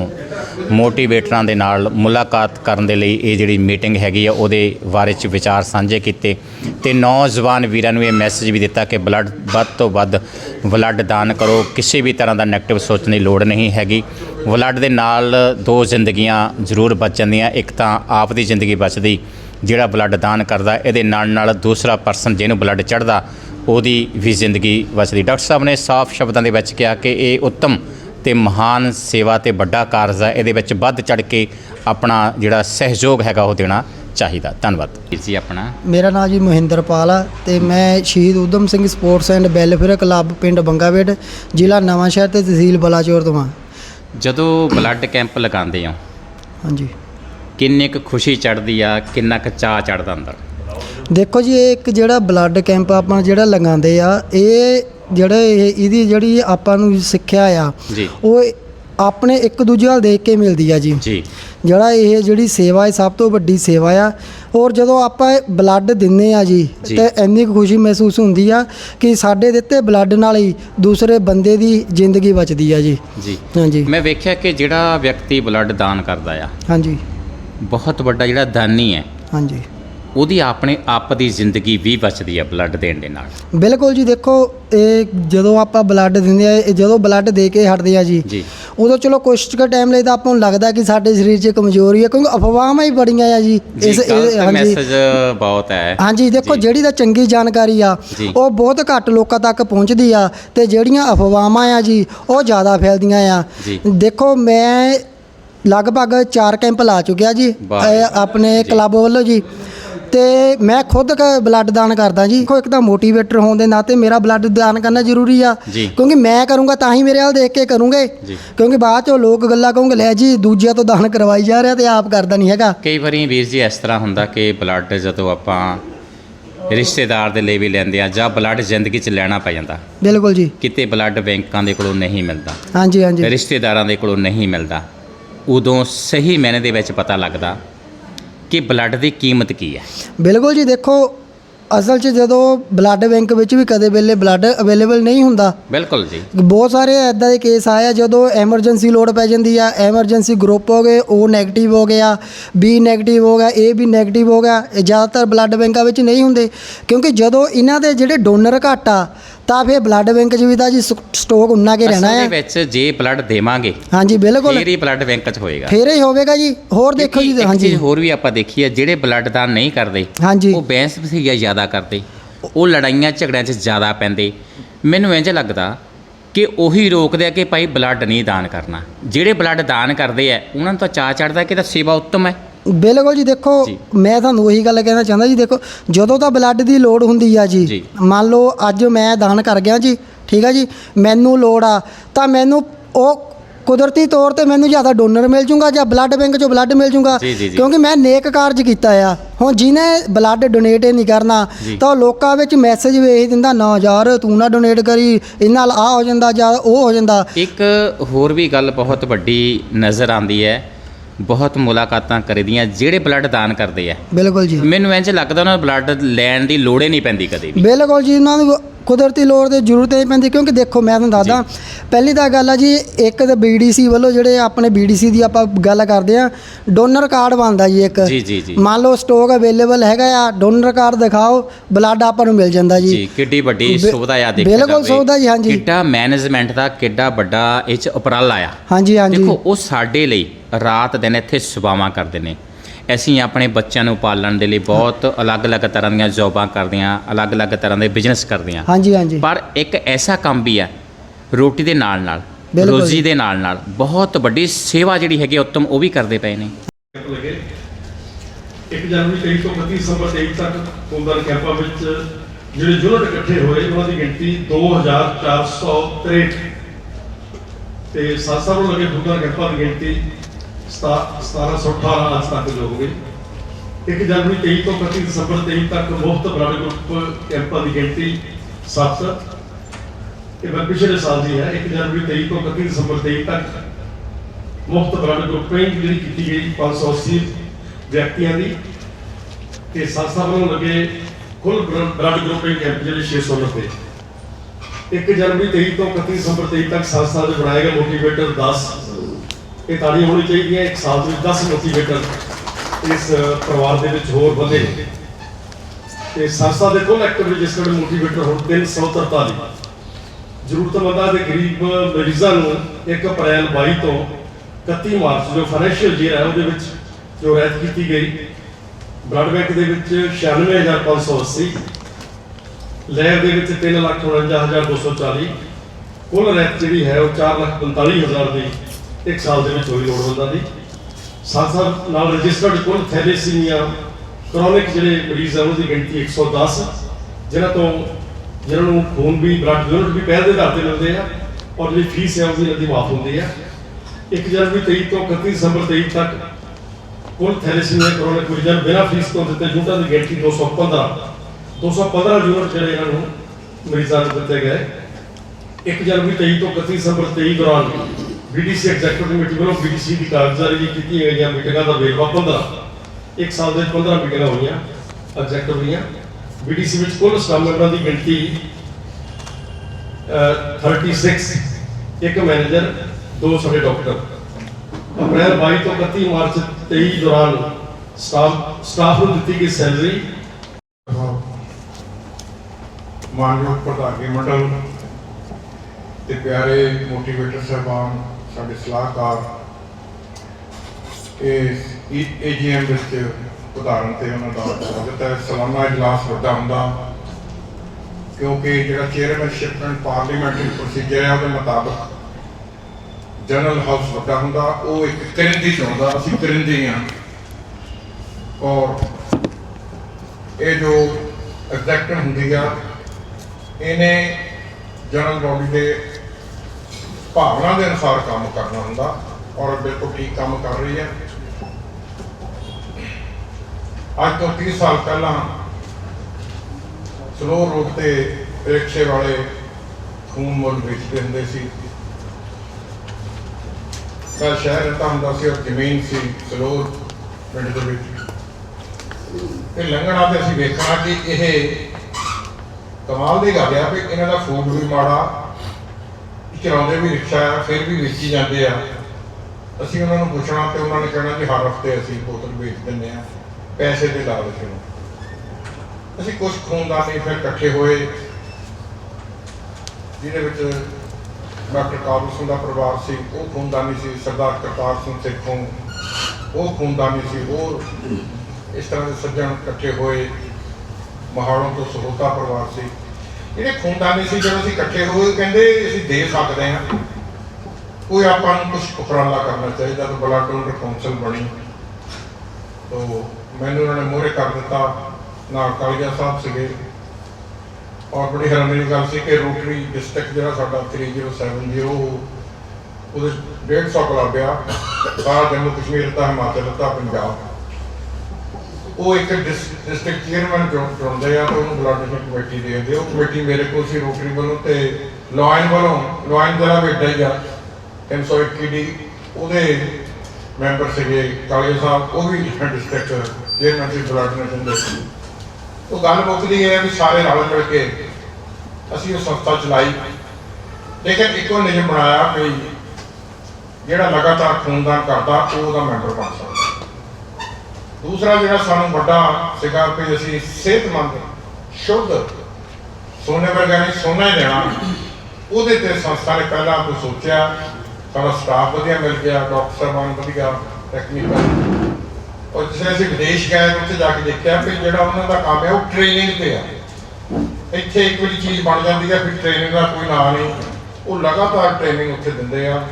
ਮੋਟੀਵੇਟਰਾਂ ਦੇ ਨਾਲ ਮੁਲਾਕਾਤ ਕਰਨ ਦੇ ਲਈ ਇਹ ਜਿਹੜੀ ਮੀਟਿੰਗ ਹੈਗੀ ਆ, ਉਹਦੇ ਬਾਰੇ ਚ ਵਿਚਾਰ ਸਾਂਝੇ ਕੀਤੇ ਤੇ ਨੌਜਵਾਨ ਵੀਰਾਂ ਨੂੰ ਇਹ ਮੈਸੇਜ ਵੀ ਦਿੱਤਾ ਕਿ ਬਲੱਡ ਵੱਧ ਤੋਂ ਵੱਧ ਬਲੱਡ ਦਾਨ ਕਰੋ। ਕਿਸੇ ਵੀ ਤਰ੍ਹਾਂ ਦਾ ਨੈਗੇਟਿਵ ਸੋਚਣ ਦੀ ਲੋੜ ਨਹੀਂ ਹੈਗੀ। ਬਲੱਡ ਦੇ ਨਾਲ ਦੋ ਜ਼ਿੰਦਗੀਆਂ ਜ਼ਰੂਰ ਬਚ ਜਾਂਦੀਆਂ। ਇੱਕ ਤਾਂ ਆਪ ਦੀ ਜ਼ਿੰਦਗੀ ਬਚਦੀ ਜਿਹੜਾ ਬਲੱਡ ਦਾਨ ਕਰਦਾ, ਇਹਦੇ ਨਾਲ ਨਾਲ ਦੂਸਰਾ ਪਰਸਨ ਜਿਹਨੂੰ ਬਲੱਡ ਚੜਦਾ ਉਹਦੀ ਵੀ ਜ਼ਿੰਦਗੀ ਬਚਦੀ। ਡਾਕਟਰ ਸਾਹਿਬ ਨੇ ਸਾਫ਼ ਸ਼ਬਦਾਂ ਦੇ ਵਿੱਚ ਕਿਹਾ ਕਿ ਇਹ ਉੱਤਮ ਤੇ ਮਹਾਨ ਸੇਵਾ ਤੇ ਵੱਡਾ ਕਾਰਜ ਹੈ। ਇਹਦੇ ਵਿੱਚ ਵੱਧ ਚੜ ਕੇ ਆਪਣਾ ਜਿਹੜਾ ਸਹਿਯੋਗ ਹੈਗਾ ਉਹ ਦੇਣਾ ਚਾਹੀਦਾ। ਧੰਨਵਾਦ। ਜੀ ਆਪਣਾ? ਮੇਰਾ ਨਾਮ ਜੀ ਮਹਿੰਦਰਪਾਲ ਆ ਤੇ ਮੈਂ ਸ਼ਹੀਦ Udham Singh sports and welfare club ਪਿੰਡ ਬੰਗਾਵੇਟ ਜ਼ਿਲ੍ਹਾ ਨਵਾਂਸ਼ਹਿਰ ਤੇ ਤਹਿਸੀਲ ਬਲਾਚੌਰ ਤੋਂ ਹਾਂ ਜਦੋਂ ਬਲੱਡ ਕੈਂਪ ਲਗਾਉਂਦੇ ਹੋ ਹਾਂਜੀ। ਕਿੰਨੀ ਕੁ ਖੁਸ਼ੀ ਚੜਦੀ ਆ ਕਿੰਨਾ ਕੁ ਚਾਹ ਚੜਦਾ ਅੰਦਰ? ਦੇਖੋ ਜੀ ਇਹ ਇੱਕ ਜਿਹੜਾ ਬਲੱਡ ਕੈਂਪ ਆਪਾਂ ਜਿਹੜਾ ਲਗਾਉਂਦੇ ਆ ਇਹ ਜਿਹੜਾ ਇਹ ਇਹਦੀ ਜਿਹੜੀ ਆਪਾਂ ਨੂੰ ਸਿੱਖਿਆ ਆ ਜੀ। ਉਹ ਆਪਣੇ ਇੱਕ ਦੂਜੇ ਨਾਲ ਦੇਖ ਕੇ ਮਿਲਦੀ ਆ ਜੀ। ਜੀ। ਜਿਹੜਾ ਇਹ ਜਿਹੜੀ ਸੇਵਾ ਹੈ ਸਭ ਤੋਂ ਵੱਡੀ ਸੇਵਾ ਆ ਔਰ ਜਦੋਂ ਆਪਾਂ ਬਲੱਡ ਦਿੰਨੇ ਆ ਜੀ ਜੀ। ਤੇ ਇੰਨੀ ਕੁ ਖੁਸ਼ੀ ਮਹਿਸੂਸ ਹੁੰਦੀ ਆ ਕਿ ਸਾਡੇ ਦਿੱਤੇ ਬਲੱਡ ਨਾਲ ਹੀ ਦੂਸਰੇ ਬੰਦੇ ਦੀ ਜ਼ਿੰਦਗੀ ਬਚਦੀ ਆ ਜੀ। ਜੀ। ਹਾਂਜੀ। ਮੈਂ ਵੇਖਿਆ ਕਿ ਜਿਹੜਾ ਵਿਅਕਤੀ ਬਲੱਡ ਦਾਨ ਕਰਦਾ ਆ ਹਾਂਜੀ। ਬਹੁਤ ਵੱਡਾ ਜਿਹੜਾ ਦਾਨੀ ਹੈ ਹਾਂਜੀ। ਉਹਦੀ ਆਪਣੇ ਆਪ ਦੀ ਜ਼ਿੰਦਗੀ ਵੀ ਬਚਦੀ ਹੈ ਬਲੱਡ ਦੇਣ ਦੇ ਨਾਲ ਬਿਲਕੁਲ ਜੀ ਦੇਖੋ ਇਹ ਜਦੋਂ ਆਪਾਂ ਬਲੱਡ ਦਿੰਦੇ ਆ ਇਹ ਜਦੋਂ ਬਲੱਡ ਦੇ ਕੇ ਹਟਦੇ ਆ ਜੀ ਜੀ ਉਦੋਂ ਚਲੋ ਕੁਛ ਕੁ ਟਾਈਮ ਲਈ ਤਾਂ ਆਪਾਂ ਨੂੰ ਲੱਗਦਾ ਕਿ ਸਾਡੇ ਸਰੀਰ 'ਚ ਕਮਜ਼ੋਰੀ ਹੈ ਕਿਉਂਕਿ ਅਫਵਾਹਾਂ ਹੀ ਬੜੀਆਂ ਆ ਜੀ ਹਾਂਜੀ ਮੈਸੇਜ ਬਹੁਤ ਹੈ ਹਾਂਜੀ ਦੇਖੋ। ਜਿਹੜੀ ਤਾਂ ਚੰਗੀ ਜਾਣਕਾਰੀ ਆ। ਉਹ ਬਹੁਤ ਘੱਟ ਲੋਕਾਂ ਤੱਕ ਪਹੁੰਚਦੀ ਆ ਤੇ ਜਿਹੜੀਆਂ ਅਫਵਾਹਾਂ ਆ ਜੀ ਉਹ ਜ਼ਿਆਦਾ ਫੈਲਦੀਆਂ ਆ। ਦੇਖੋ ਮੈਂ ਲਗਭਗ 4 ਕੈਂਪ ਲਾ ਚੁੱਕਿਆ ਜੀ ਆਪਣੇ। ਕਲੱਬ ਵੱਲੋਂ ਜੀ ਤੇ ਮੈਂ ਖੁਦ ਕ ਬਲੱਡ ਦਾਨ ਕਰਦਾ ਜੀ। ਦੇਖੋ ਇੱਕ ਤਾਂ ਮੋਟੀਵੇਟਰ ਹੋਣ ਦੇ ਨਾਤੇ ਮੇਰਾ ਬਲੱਡ ਦਾਨ ਕਰਨਾ ਜ਼ਰੂਰੀ ਆ। ਜੀ। ਕਿਉਂਕਿ ਮੈਂ ਕਰੂੰਗਾ ਤਾਂ ਹੀ ਮੇਰੇ ਵੱਲ ਦੇਖ ਕੇ ਕਰੂੰਗੇ। ਜੀ। ਕਿਉਂਕਿ ਬਾਅਦ ਚੋਂ ਲੋਕ ਗੱਲਾਂ ਕਹੋਗੇ ਲੈ ਜੀ ਦੂਜਿਆਂ ਤੋਂ ਦਾਨ ਕਰਵਾਈ ਜਾ ਰਿਹਾ ਤੇ ਆਪ ਕਰਦਾ ਨਹੀਂ ਹੈਗਾ। ਕਈ ਵਾਰੀ ਵੀਰ ਜੀ ਇਸ ਤਰ੍ਹਾਂ ਹੁੰਦਾ ਕਿ ਬਲੱਡ ਜਦੋਂ ਆਪਾਂ ਰਿਸ਼ਤੇਦਾਰ ਦੇ ਲਈ ਵੀ ਲੈਂਦੇ ਆ ਜਾਂ ਬਲੱਡ ਜ਼ਿੰਦਗੀ 'ਚ ਲੈਣਾ ਪੈ ਜਾਂਦਾ। ਬਿਲਕੁਲ ਜੀ। ਕਿਤੇ ਬਲੱਡ ਬੈਂਕਾਂ ਦੇ ਕੋਲੋਂ ਨਹੀਂ ਮਿਲਦਾ। ਹਾਂਜੀ ਹਾਂਜੀ। ਰਿਸ਼ਤੇਦਾਰਾਂ ਦੇ ਕੋਲੋਂ ਨਹੀਂ ਮਿਲਦਾ। ਉਦੋਂ ਸਹੀ ਮੈਨੇ ਦੇ ਵਿੱਚ ਪਤਾ ਲੱਗਦਾ ਕਿ ਬਲੱਡ ਦੀ ਕੀਮਤ ਕੀ ਹੈ? ਬਿਲਕੁਲ ਜੀ ਦੇਖੋ ਅਸਲ 'ਚ ਜਦੋਂ ਬਲੱਡ ਬੈਂਕ ਵਿੱਚ ਵੀ ਕਦੇ ਵੇਲੇ ਬਲੱਡ ਅਵੇਲੇਬਲ ਨਹੀਂ ਹੁੰਦਾ ਬਿਲਕੁਲ ਜੀ। ਬਹੁਤ ਸਾਰੇ ਐਦਾਂ ਦੇ ਕੇਸ ਆਏ ਆ ਜਦੋਂ ਐਮਰਜੈਂਸੀ ਲੋੜ ਪੈ ਜਾਂਦੀ ਆ ਐਮਰਜੈਂਸੀ ਗਰੁੱਪ ਹੋ ਗਏ ਉਹ 네ਗੇਟਿਵ ਹੋ ਗਿਆ ਬੀ 네ਗੇਟਿਵ ਹੋ ਗਿਆ ਏ ਵੀ 네ਗੇਟਿਵ ਹੋ ਗਿਆ ਇਹ ਜ਼ਿਆਦਾਤਰ ਬਲੱਡ ਬੈਂਕਾਂ ਵਿੱਚ ਨਹੀਂ ਹੁੰਦੇ ਕਿਉਂਕਿ ਜਦੋਂ ਇਹਨਾਂ ਦੇ ਜਿਹੜੇ ਡੋਨਰ ਘਾਟਾ ਤਾਂ ਫਿਰ ਬਲੱਡ ਬੈਂਕ 'ਚ ਵੀ ਤਾਂ ਜੀ ਸਟੋਕ ਉਨਾ ਕੇ ਰਹਿਣਾ ਅਸਲ ਦੇ ਹੈ ਵਿੱਚ ਜੇ ਬਲੱਡ ਦੇਵਾਂਗੇ ਹਾਂਜੀ ਬਿਲਕੁਲ। ਫੇਰ ਹੀ ਬਲੱਡ ਬੈਂਕ 'ਚ ਹੋਏਗਾ। ਫੇਰ ਹੀ ਹੋਵੇਗਾ ਜੀ। ਹੋਰ ਦੇਖੋ ਜੀ ਇੱਕ ਹਾਂਜੀ। ਚੀਜ਼ ਹੋਰ ਵੀ ਆਪਾਂ ਦੇਖੀ ਹੈ ਜਿਹੜੇ ਬਲੱਡ ਦਾਨ ਨਹੀਂ ਕਰਦੇ ਹਾਂਜੀ। ਉਹ ਬਹਿਸ ਬਥਈਆ ਜ਼ਿਆਦਾ ਕਰਦੇ ਉਹ ਲੜਾਈਆਂ ਝਗੜਿਆਂ 'ਚ ਜ਼ਿਆਦਾ ਪੈਂਦੇ। ਮੈਨੂੰ ਇੰਜ ਲੱਗਦਾ ਕਿ ਉਹੀ ਰੋਕਦੇ ਆ ਕਿ ਭਾਈ ਬਲੱਡ ਨਹੀਂ ਦਾਨ ਕਰਨਾ। ਜਿਹੜੇ ਬਲੱਡ ਦਾਨ ਕਰਦੇ ਆ ਉਹਨਾਂ ਨੂੰ ਤਾਂ ਚਾਅ ਚੜਦਾ ਕਿ ਤਾਂ ਸੇਵਾ ਉੱਤਮ ਹੈ। ਬਿਲਕੁਲ ਜੀ ਦੇਖੋ। ਮੈਂ ਤੁਹਾਨੂੰ ਉਹੀ ਗੱਲ ਕਹਿਣਾ ਚਾਹੁੰਦਾ ਜੀ ਦੇਖੋ ਜਦੋਂ ਤਾਂ ਬਲੱਡ ਦੀ ਲੋੜ ਹੁੰਦੀ ਆ ਜੀ। ਮੰਨ ਲਓ ਅੱਜ ਮੈਂ ਦਾਨ ਕਰ ਗਿਆ ਜੀ ਠੀਕ ਆ ਜੀ ਮੈਨੂੰ ਲੋੜ ਆ ਤਾਂ ਮੈਨੂੰ ਉਹ ਕੁਦਰਤੀ ਤੌਰ ਤੇ ਮੈਨੂੰ ਜ਼ਿਆਦਾ ਡੋਨਰ ਮਿਲ ਜੂਗਾ ਜਾਂ ਬਲੱਡ ਬੈਂਕ ਚੋਂ ਬਲੱਡ ਮਿਲ ਜੂਗਾ। ਕਿਉਂਕਿ ਮੈਂ ਨੇਕ ਕਾਰਜ ਕੀਤਾ ਆ ਹੁਣ ਜਿਹਨੇ ਬਲੱਡ ਡੋਨੇਟ ਨਹੀਂ ਕਰਨਾ। ਤਾਂ ਲੋਕਾਂ ਵਿੱਚ ਮੈਸੇਜ ਵੇਚ ਦਿੰਦਾ ਨਾ ਯਾਰ ਤੂੰ ਨਾ ਡੋਨੇਟ ਕਰੀ ਇਹਨਾਂ ਨਾਲ ਆ ਹੋ ਜਾਂਦਾ ਜਾਂ ਉਹ ਹੋ ਜਾਂਦਾ ਇੱਕ ਹੋਰ ਵੀ ਗੱਲ ਬਹੁਤ ਵੱਡੀ ਨਜ਼ਰ ਆਉਂਦੀ ਹੈ ਬਹੁਤ ਮੁਲਾਕਾਤਾਂ ਕਰੀਦੀਆਂ ਜਿਹੜੇ ਬਲੱਡ ਦਾਨ ਕਰਦੇ ਆ। ਬਿਲਕੁਲ ਜੀ। ਮੈਨੂੰ ਇੰਜ ਲੱਗਦਾ ਉਹਨਾਂ ਨੂੰ ਬਲੱਡ ਲੈਣ ਦੀ ਲੋੜ ਹੀ ਨਹੀਂ ਪੈਂਦੀ ਕਦੇ ਵੀ। ਬਿਲਕੁਲ ਜੀ ਉਹਨਾਂ ਨੂੰ ਕੁਦਰਤੀ ਲੋੜ ਦੀ ਜ਼ਰੂਰਤ ਨਹੀਂ ਪੈਂਦੀ ਕਿਉਂਕਿ ਦੇਖੋ ਮੈਂ ਤੁਹਾਨੂੰ ਦੱਸਦਾ ਪਹਿਲੀ ਤਾਂ ਗੱਲ ਆ ਜੀ ਇੱਕ ਤਾਂ ਬੀਡੀਸੀ ਵੱਲੋਂ ਜਿਹੜੇ ਆਪਣੇ ਬੀਡੀਸੀ ਦੀ ਆਪਾਂ ਗੱਲ ਕਰਦੇ ਆ ਡੋਨਰ ਕਾਰਡ ਬਣਦਾ ਜੀ ਇੱਕ। ਜੀ ਜੀ ਜੀ। ਮੰਨ ਲਓ ਸਟਾਕ ਅਵੇਲੇਬਲ ਹੈਗਾ ਆ ਡੋਨਰ ਕਾਰਡ ਦਿਖਾਓ ਬਲੱਡ ਆਪਾਂ ਨੂੰ ਮਿਲ ਜਾਂਦਾ ਜੀ। ਜੀ ਕਿੱਡੀ ਵੱਡੀ ਸੁਵਿਧਾ ਆ ਦੇਖਿਆ ਬਿਲਕੁਲ। ਸੁਵਿਧਾ ਜੀ, ਹਾਂਜੀ। ਕਿੱਡਾ ਮੈਨੇਜਮੈਂਟ ਦਾ ਕਿੱਡਾ ਵੱਡਾ ਇਹ ਚ ਉਪਰਾਲਾ ਆ। ਹਾਂਜੀ ਹਾਂਜੀ। ਦੇਖੋ ਉਹ ਸਾਡੇ ਲਈ ਰਾਤ ਦਿਨ ਇੱਥੇ ਸੇਵਾਵਾਂ ਕਰਦੇ ਨੇ। ਅਸੀਂ ਆਪਣੇ ਬੱਚਿਆਂ ਨੂੰ ਪਾਲਣ ਦੇ ਲਈ ਬਹੁਤ ਅਲੱਗ-ਅਲੱਗ ਤਰ੍ਹਾਂ ਦੀਆਂ ਜੌਬਾਂ ਕਰਦੇ ਹਾਂ ਅਲੱਗ-ਅਲੱਗ ਤਰ੍ਹਾਂ ਦੇ ਬਿਜ਼ਨਸ ਕਰਦੇ ਹਾਂ ਹਾਂਜੀ ਹਾਂਜੀ। ਪਰ ਇੱਕ ਐਸਾ ਕੰਮ ਵੀ ਹੈ ਰੋਟੀ ਦੇ ਨਾਲ ਨਾਲ ਬਿਲਕੁਲ ਰੋਜ਼ੀ। ਦੇ ਨਾਲ ਨਾਲ ਬਹੁਤ ਵੱਡੀ ਸੇਵਾ ਜਿਹੜੀ ਹੈਗੀ ਉੱਤਮ ਉਹ ਵੀ ਕਰਦੇ ਪਏ ਨੇ। ਕੈਂਪ ਲੱਗੇ 1 ਜਨਵਰੀ 23 ਤੋਂ 31 ਦਸੰਬਰ 23 ਤੱਕ ਖੂਨਦਾਨ ਕੈਂਪਾਂ ਵਿੱਚ ਜਿਹੜੇ ਯੂਨਿਟ ਇਕੱਠੇ ਹੋਏ ਉਹਨਾਂ ਦੀ ਗਿਣਤੀ 2463 ਤੇ ਸਾਸਾ ਨੂੰ ਲੱਗੇ ਖੂਨਦਾਨ ਕੈਂਪਾਂ ਦੀ ਗਿਣਤੀ 1718 ਅੱਜ ਤੱਕ ਜੋ ਹੋ ਗਈ। 1 ਜਨਵਰੀ 23 ਤੋਂ 31 ਦਸੰਬਰ 23 ਤੱਕ ਮੁਫਤ ਬਲੱਡ ਗਰੁੱਪ ਕੈਂਪਾਂ ਦੀ ਗਿਣਤੀ 7 ਇਹ ਮੈਂ ਪਿਛਲੇ ਸਾਲ ਦੀ ਹੈ। 1 ਜਨਵਰੀ 23 ਤੋਂ 31 ਦਸੰਬਰ 23 ਤੱਕ ਮੁਫਤ ਬਲੱਡ ਗਰੁੱਪਿੰਗ ਜਿਹੜੀ ਕੀਤੀ ਗਈ 580 ਵਿਅਕਤੀਆਂ ਦੀ। ਤੇ ਸੰਸਥਾ ਵੱਲੋਂ ਲੱਗੇ ਕੁੱਲ ਬਲੱਡ ਗਰੁੱਪਿੰਗ ਕੈਂਪ ਜਿਹੜੇ 690 1 ਜਨਵਰੀ 23 ਤੋਂ 31 ਦਸੰਬਰ 23 ਤੱਕ ਸੰਸਥਾ ਦੇ ਬਣਾਏ ਗਏ ਮੋਟੀਵੇਟਰ 10 ਇਹ ਤਾਲੀ ਹੋਣੀ ਚਾਹੀਦੀ ਹੈ ਇੱਕ ਸਾਲ ਦੇ ਵਿੱਚ 10 ਮੋਟੀਵੇਟਰ ਇਸ ਪਰਿਵਾਰ ਦੇ ਵਿੱਚ ਹੋਰ ਵਧੇ ਤੇ ਸੰਸਥਾ ਦੇ ਕੁੱਲ ਐਕਟਿਵ ਰਜਿਸਟਰਡ ਮੋਟੀਵੇਟਰ ਹੁਣ 343 ਜ਼ਰੂਰਤਮੰਦਾਂ ਦੇ ਗਰੀਬ ਮਰੀਜ਼ਾਂ ਨੂੰ 1 ਅਪ੍ਰੈਲ 22 ਤੋਂ 31 ਮਾਰਚ ਜੋ ਫਾਈਨੈਂਸ਼ੀਅਲ ਈਅਰ ਹੈ ਉਹਦੇ ਵਿੱਚ ਜੋ ਰਹਿਤ ਕੀਤੀ ਗਈ ਬਲੱਡ ਬੈਂਕ ਦੇ ਵਿੱਚ 96580 ਲੈਬ ਦੇ ਵਿੱਚ 349240 ਕੁੱਲ ਰਹਿਤ ਜਿਹੜੀ ਹੈ ਉਹ 445000 ਦੀ ਇੱਕ ਸਾਲ ਦੇ ਵਿੱਚ ਹੋਈ ਲੋੜਵੰਦਾਂ ਦੀ। ਸਾਥ ਸਾਥ ਨਾਲ ਰਜਿਸਟਰਡ ਕੁੱਲ ਥੈਲੇਸੀਮੀਆ, ਕ੍ਰੋਨਿਕ ਜਿਹੜੇ ਮਰੀਜ਼ ਹਨ ਉਹਦੀ ਗਿਣਤੀ 110 ਜਿਨ੍ਹਾਂ ਤੋਂ ਜਿਨ੍ਹਾਂ ਨੂੰ ਖੂਨ ਵੀ, ਬਲੱਡ ਯੂਨਿਟ ਵੀ ਪਹਿਲ ਦੇ ਆਧਾਰ ਤੇ ਮਿਲਦੇ ਆ, ਔਰ ਜਿਹੜੀ ਫੀਸ ਹੈ ਉਹਦੀ ਨਦੀ ਮਾਫ ਹੁੰਦੀ ਆ। 1 ਜਨਵਰੀ 23 ਤੋਂ 31 ਦਸੰਬਰ 23 ਤੱਕ ਕੁੱਲ ਥੈਲੇਸੀਮੀਆ, ਕ੍ਰੋਨਿਕ ਮਰੀਜ਼ਾਂ ਨੂੰ ਬਿਨਾਂ ਫੀਸ ਤੋਂ ਦਿੱਤੇ ਯੂਨਿਟਾਂ ਦੀ ਗਿਣਤੀ 215 215 ਯੂਨਿਟ ਜਿਹੜੇ ਇਹਨਾਂ ਨੂੰ ਮਰੀਜ਼ਾਂ ਨੂੰ ਦਿੱਤੇ ਗਏ। 1 ਜਨਵਰੀ 23 ਤੋਂ 31 ਦਸੰਬਰ 23 ਦੌਰਾਨ ਬੀਡੀਸੀ ਐਗਜ਼ੈਕਟਿਵ ਕਮੇਟੀ ਵੱਲੋਂ ਬੀਡੀਸੀ ਦੀ ਕਾਰਜਕਾਰੀ ਕੀਤੀਆਂ ਗਈਆਂ ਮੀਟਿੰਗਾਂ ਦਾ ਵੇਰਵਾ 15 ਇੱਕ ਸਾਲ ਦੇ ਵਿੱਚ 15 ਮੀਟਿੰਗਾਂ ਹੋਈਆਂ ਐਗਜ਼ੈਕਟਿਵ ਹੋਈਆਂ ਬੀਡੀਸੀ ਵਿੱਚ ਕੁੱਲ ਸਟਾਫ ਮੈਂਬਰਾਂ ਦੀ ਗਿਣਤੀ ਅਹ, 36 ਇੱਕ ਮੈਨੇਜਰ ਦੋ ਸਾਡੇ ਡਾਕਟਰ ਅਪ੍ਰੈਲ 22 ਤੋਂ 31 ਮਾਰਚ 23 ਦੌਰਾਨ ਸਟਾਫ ਸਟਾਫ ਨੂੰ ਦਿੱਤੀ ਗਈ ਸੈਲਰੀ ਮਾਨਯੋਗ ਪ੍ਰਧਾਨੀ ਮੰਡਲ। ਤੇ ਪਿਆਰੇ ਮੋਟੀਵੇਟਰ ਸਾਹਿਬਾਨ ਸਾਡੇ ਸਲਾਹਕਾਰ ਇਸ e- ਏਜੀਐਮ ਵਿੱਚ ਉਦਾਹਰਨ ਤੇ ਉਹਨਾਂ ਦਾ ਸਵਾਗਤ ਹੈ। ਸਲਾਨਾ ਇਜਲਾਸ ਵੱਡਾ ਹੁੰਦਾ ਕਿਉਂਕਿ ਜਿਹੜਾ ਚੇਅਰਮੈਨਸ਼ਿਪ ਐਂਡ ਪਾਰਲੀਮੈਂਟਰੀ ਪ੍ਰੋਸੀਜਰ ਹੈ, ਉਹਦੇ ਮੁਤਾਬਕ ਜਨਰਲ ਹਾਊਸ ਵੱਡਾ ਹੁੰਦਾ, ਉਹ ਇੱਕ ਕਰਿੰਦੀ ਚਾਹੁੰਦਾ ਅਸੀਂ ਕਰਿੰਦੇ ਹਾਂ ਔਰ ਇਹ ਜੋ ਐਗਜ਼ੈਕਟਿਵ ਹੁੰਦੀ ਆ, ਇਹਨੇ ਜਨਰਲ ਬੋਡੀ ਦੇ ਭਾਵਨਾ ਦੇ ਅਨੁਸਾਰ ਕੰਮ ਕਰਨਾ ਹੁੰਦਾ ਔਰ ਬਿਲਕੁਲ ਠੀਕ ਕੰਮ ਕਰ ਰਹੀ ਹੈ। ਅੱਜ ਤੋਂ 30 ਸਾਲ ਪਹਿਲਾਂ ਸਲੋ ਰੋਡ ਤੇ ਰਿਕਸ਼ੇ ਵਾਲੇ ਖੂਨ ਮੁੱਲ ਵੇਚਦੇ ਹੁੰਦੇ ਸੀ। ਮੈਂ ਸ਼ਹਿਰ ਤਾਂ ਹੁੰਦਾ ਸੀ ਔਰ ਜ਼ਮੀਨ ਸੀ ਸਲੋ ਪਿੰਡ ਦੇ ਵਿੱਚ। ਤੇ ਲੰਘਣਾ ਤੇ ਅਸੀਂ ਵੇਖਣਾ ਕਿ ਇਹ ਕਮਾਲ ਦੀ ਗੱਲ ਆ ਵੀ ਇਹਨਾਂ ਦਾ ਫੂਡ ਵੀ ਮਾੜਾ ਚਲਾਉਂਦੇ ਵੀ ਰਿਕਸ਼ਾ ਆ, ਫਿਰ ਵੀ ਵੇਚੀ ਜਾਂਦੇ ਆ। ਅਸੀਂ ਉਹਨਾਂ ਨੂੰ ਪੁੱਛਣਾ ਤੇ ਉਹਨਾਂ ਨੇ ਕਹਿਣਾ ਕਿ ਹਰ ਹਫ਼ਤੇ ਅਸੀਂ ਬੋਤਲ ਵੇਚ ਦਿੰਦੇ ਆ, ਪੈਸੇ ਦੇ ਲਾਲਚ ਨੂੰ ਅਸੀਂ ਕੁਝ ਖੂਨਦਾਨੀ ਫਿਰ ਇਕੱਠੇ ਹੋਏ, ਜਿਹਦੇ ਵਿੱਚ ਡਾਕਟਰ ਕਾਬਲ ਸਿੰਘ ਦਾ ਪਰਿਵਾਰ ਸੀ, ਉਹ ਖੂਨਦਾਨੀ ਸੀ, ਸਰਦਾਰ ਕਰਤਾਰ ਸਿੰਘ ਸੇਖੋਂ, ਉਹ ਖੂਨਦਾਨੀ ਸੀ ਉਹ ਇਸ ਤਰ੍ਹਾਂ ਦੇ ਸੱਜਣ ਇਕੱਠੇ ਹੋਏ ਮਹਾਲੋਂ ਤੋਂ ਸਹੋਤਾ ਪਰਿਵਾਰ ਸੀ। ਜਿਹੜੇ ਖੂਨਦਾਨੀ ਸੀ, ਜਦੋਂ ਅਸੀਂ ਇਕੱਠੇ ਹੋਏ ਕਹਿੰਦੇ ਅਸੀਂ ਦੇ ਸਕਦੇ ਹਾਂ। ਕੋਈ ਆਪਾਂ ਨੂੰ ਕੁਝ ਉਪਰਾਲਾ ਕਰਨਾ ਚਾਹੀਦਾ ਤਾਂ ਬਲੱਡ ਡੋਨਰ ਕੌਂਸਲ ਬਣੀ। ਤੋ ਮੈਨੂੰ ਉਹਨਾਂ ਨੇ ਮੋਹਰੇ ਕਰ ਦਿੱਤਾ, ਨਾਲ ਕਾਲੀਆ ਸਾਹਿਬ ਸੀਗੇ। ਔਰ ਬੜੀ ਹੈਰਾਨੀ ਦੀ ਗੱਲ ਸੀ ਕਿ ਰੋਟਰੀ ਡਿਸਟ੍ਰਿਕਟ ਜਿਹੜਾ ਸਾਡਾ 3070 ਉਹਦੇ 150 ਕਲੱਬ ਆ। ਸਾਰਾ ਜੰਮੂ ਕਸ਼ਮੀਰ ਦਾ, ਹਿਮਾਚਲ ਦਾ, ਪੰਜਾਬ ਉਹ ਇੱਕ ਡਿਸਟ੍ਰਿਕਟ ਚੇਅਰਮੈਨ ਚੁਣਦੇ ਆ ਤੇ ਉਹਨੂੰ ਬਲੱਡ ਡੋਨੇਸ਼ਨ ਕਮੇਟੀ ਦੇ ਉਹ ਕਮੇਟੀ ਮੇਰੇ ਕੋਲ ਸੀ ਰੋਟਰੀ ਵੱਲੋਂ ਤੇ ਲੋਇਨ ਵੱਲੋਂ ਲੋਇਨ ਜਿਹੜਾ ਵੀ ਹੀ ਆ 321 ਦੀ। ਉਹਦੇ ਮੈਂਬਰ ਸੀਗੇ ਕਾਲੇ ਸਾਹਿਬ, ਉਹ ਵੀ ਡਿਸਟ੍ਰਿਕਟ ਚੇਅਰਮੈਨ ਸੀ ਬਲੱਡ ਡੋਨੇਸ਼ਨ ਦੇ। ਉਹ ਗੱਲ ਮੁੱਕਦੀ ਹੈ ਵੀ ਸਾਰੇ ਰਲ ਮਿਲ ਕੇ ਅਸੀਂ ਉਹ ਸੰਸਥਾ ਚਲਾਈ। ਲੇਕਿਨ ਇੱਕੋ ਨਿਯਮ ਬਣਾਇਆ ਕਿ ਜਿਹੜਾ ਲਗਾਤਾਰ ਖੂਨਦਾਨ ਕਰਦਾ, ਉਹ ਉਹਦਾ ਮੈਂਬਰ ਬਣ ਸਕਦਾ। ਦੂਸਰਾ ਜਿਹੜਾ ਸਾਨੂੰ ਵੱਡਾ ਸੀਗਾ ਕਿ ਅਸੀਂ ਸਿਹਤਮੰਦ ਸ਼ੁੱਧ। ਸੋਨੇ ਵਰਗਾ ਨਹੀਂ, ਸੋਨਾ ਹੀ ਦੇਣਾ ਉਹਦੇ ਤੇ ਸੰਸਥਾ ਨੇ ਪਹਿਲਾਂ ਤੋਂ ਸੋਚਿਆ, ਸਾਡਾ ਸਟਾਫ ਵਧੀਆ ਮਿਲ ਗਿਆ ਡਾਕਟਰ ਸਾਹਿਬਾਨ ਵਧੀਆ ਟੈਕਨੀਕਲ ਔਰ ਜਿਵੇਂ ਅਸੀਂ ਵਿਦੇਸ਼ ਗਏ, ਉੱਥੇ ਜਾ ਕੇ ਦੇਖਿਆ ਕਿ ਜਿਹੜਾ ਉਹਨਾਂ ਦਾ ਕੰਮ ਹੈ, ਉਹ ਟ੍ਰੇਨਿੰਗ ਤੇ ਆ। ਇੱਥੇ ਇੱਕ ਵਾਰੀ ਚੀਜ਼ ਬਣ ਜਾਂਦੀ ਹੈ, ਫਿਰ ਟ੍ਰੇਨਿੰਗ ਦਾ ਕੋਈ ਨਾਂ ਨਹੀਂ। ਉਹ ਲਗਾਤਾਰ ਟ੍ਰੇਨਿੰਗ ਉੱਥੇ ਦਿੰਦੇ ਆ।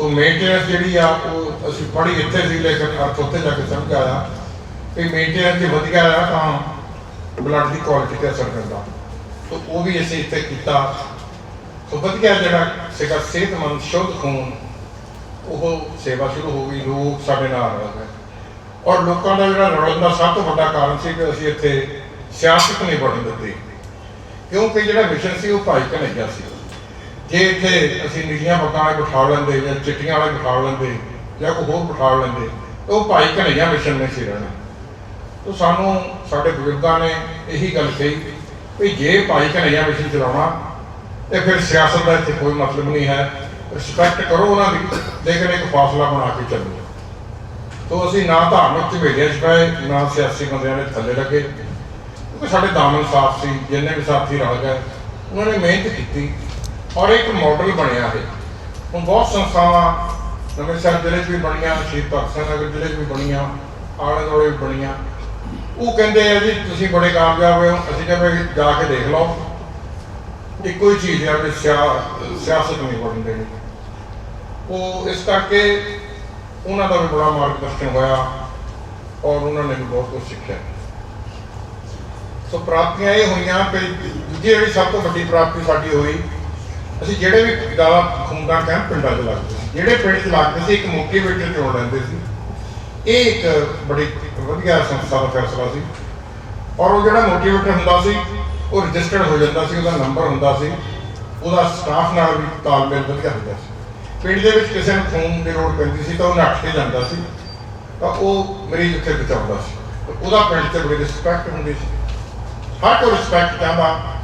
ਸੋ ਮੇਨਟੇਨੈਂਸ ਜਿਹੜੀ ਆ, ਉਹ ਅਸੀਂ ਪੜ੍ਹੀ ਇੱਥੇ ਸੀ ਲੇਕਿਨ ਅਰਥ ਉੱਥੇ ਜਾ ਕੇ ਸਮਝ ਆਇਆ ਕਿ ਮੇਨਟੇਨੈਂਸ ਜੇ ਵਧੀਆ ਆ, ਤਾਂ ਬਲੱਡ ਦੀ ਕੁਆਲਿਟੀ ਤੇ ਅਸਰ ਕਰਦਾ ਸੋ ਉਹ ਵੀ ਅਸੀਂ ਇੱਥੇ ਕੀਤਾ। ਸੋ ਵਧੀਆ ਜਿਹੜਾ ਸੀਗਾ, ਸਿਹਤਮੰਦ, ਸ਼ੁੱਧ ਖੂਨ, ਉਹ ਸੇਵਾ ਸ਼ੁਰੂ ਹੋ ਗਈ, ਲੋਕ ਸਾਡੇ ਨਾਲ ਆ ਗਏ। ਔਰ ਲੋਕਾਂ ਦਾ ਜਿਹੜਾ ਰਲਣ ਦਾ ਸਭ ਤੋਂ ਵੱਡਾ ਕਾਰਨ ਸੀ ਕਿ ਅਸੀਂ ਇੱਥੇ ਸਿਆਸਤ ਨਹੀਂ ਵੜਨ ਦਿੱਤੀ। ਕਿਉਂਕਿ ਜਿਹੜਾ ਮਿਸ਼ਨ ਸੀ, ਉਹ ਭਾਈ ਕਨਈਆ ਸੀ। ਜੇ ਇੱਥੇ ਅਸੀਂ ਨੀਲੀਆਂ ਪੱਗਾਂ ਵਾਲੇ ਬਿਠਾ ਲੈਂਦੇ ਜਾਂ ਚਿੱਟੀਆਂ ਵਾਲੇ ਬਿਠਾ ਲੈਂਦੇ ਜਾਂ ਕੋਈ ਹੋਰ ਬਿਠਾ ਲੈਂਦੇ ਉਹ ਭਾਈ ਕਨਈਆ ਮਿਸ਼ਨ ਨਹੀਂ ਸੀ ਰਹਿਣਾ ਤਾਂ ਸਾਨੂੰ ਸਾਡੇ ਬਜ਼ੁਰਗਾਂ ਨੇ ਇਹੀ ਗੱਲ ਕਹੀ ਵੀ ਜੇ ਭਾਈ ਕਨਈਆ ਮਿਸ਼ਨ ਚਲਾਉਣਾ, ਤੇ ਫਿਰ ਸਿਆਸਤ ਦਾ ਇੱਥੇ ਕੋਈ ਮਤਲਬ ਨਹੀਂ ਹੈ। ਰਿਸਪੈਕਟ ਕਰੋ ਉਹਨਾਂ ਦੀ, ਲੇਕਿਨ ਇੱਕ ਫਾਸਲਾ ਬਣਾ ਕੇ ਚੱਲੋ। ਤੋ ਅਸੀਂ ਨਾ ਧਾਰਮਿਕ ਝਵੇਲਿਆਂ 'ਚ ਪਏ, ਨਾ ਸਿਆਸੀ ਬੰਦਿਆਂ ਦੇ ਥੱਲੇ ਲੱਗੇ। ਕਿਉਂਕਿ ਸਾਡੇ ਦਾਮਨ ਸਾਫ਼ ਸੀ, ਜਿੰਨੇ ਵੀ ਸਾਥੀ ਰਲ ਗਏ, ਉਹਨਾਂ ਨੇ ਮਿਹਨਤ ਕੀਤੀ। ਔਰ ਇੱਕ ਮਾਡਲ ਬਣਿਆ ਹੈ ਹੁਣ ਬਹੁਤ ਸੰਸਥਾਵਾਂ ਨਵੇਂ ਜ਼ਿਲ੍ਹੇ 'ਚ ਵੀ ਬਣੀਆਂ, ਸ਼ਹੀਦ ਭਗਤ ਸਿੰਘ ਨਗਰ ਜ਼ਿਲ੍ਹੇ 'ਚ ਵੀ ਬਣੀਆਂ, ਆਲੇ ਦੁਆਲੇ ਵੀ ਬਣੀਆਂ। ਉਹ ਕਹਿੰਦੇ ਆ ਜੀ, ਤੁਸੀਂ ਬੜੇ ਕਾਮਯਾਬ ਹੋ, ਅਸੀਂ ਕਹਿੰਦੇ ਜਾ ਕੇ ਦੇਖ ਲਓ। ਇੱਕੋ ਹੀ ਚੀਜ਼ ਹੈ ਕਿ ਸਿਆਸਤ ਨਹੀਂ ਬਣਨ ਦੇਣੀ। ਉਹ ਇਸ ਕਰਕੇ ਉਹਨਾਂ ਦਾ ਵੀ ਬੜਾ ਮਾਰਗਦਰਸ਼ਨ ਹੋਇਆ ਔਰ ਉਹਨਾਂ ਨੇ ਵੀ ਬਹੁਤ ਕੁਝ ਸਿੱਖਿਆ। ਸੋ ਪ੍ਰਾਪਤੀਆਂ ਇਹ ਹੋਈਆਂ ਕਿ ਦੂਜੀ ਜਿਹੜੀ ਸਭ ਤੋਂ ਵੱਡੀ ਪ੍ਰਾਪਤੀ ਸਾਡੀ ਹੋਈ ਅਸੀਂ ਜਿਹੜੇ ਵੀ ਜ਼ਿਆਦਾ ਖੂਨਦਾਨ ਕੈਂਪ ਪਿੰਡਾਂ 'ਚ ਲੱਗਦੇ ਸੀ, ਜਿਹੜੇ ਪਿੰਡ 'ਚ ਲੱਗਦੇ ਸੀ, ਇੱਕ ਮੋਟੀਵੇਟਰ ਚੁਣ ਲੈਂਦੇ ਸੀ। ਇਹ ਇੱਕ ਬੜੀ ਵਧੀਆ ਸੰਸਥਾ ਦਾ ਫੈਸਲਾ ਸੀ। ਔਰ ਉਹ ਜਿਹੜਾ ਮੋਟੀਵੇਟਰ ਹੁੰਦਾ ਸੀ, ਉਹ ਰਜਿਸਟਰਡ ਹੋ ਜਾਂਦਾ ਸੀ, ਉਹਦਾ ਨੰਬਰ ਹੁੰਦਾ ਸੀ, ਉਹਦਾ ਸਟਾਫ ਨਾਲ ਵੀ ਤਾਲਮੇਲ ਵਧੀਆ ਹੁੰਦਾ ਸੀ। ਪਿੰਡ ਦੇ ਵਿੱਚ ਕਿਸੇ ਨੂੰ ਖੂਨ ਦੀ ਲੋੜ ਪੈਂਦੀ ਸੀ ਤਾਂ ਉਹ ਨੱਠ ਕੇ ਜਾਂਦਾ ਸੀ, ਤਾਂ ਉਹ ਮਰੀਜ਼ ਉੱਥੇ ਬਚਾਉਂਦਾ ਸੀ। ਉਹਦਾ ਪਿੰਡ 'ਤੇ ਬੜੀ ਰਿਸਪੈਕਟ ਹੁੰਦੀ ਸੀ। ਹਰ ਕੋਈ ਰਿਸਪੈਕਟ ਚਾਹੁੰਦਾ।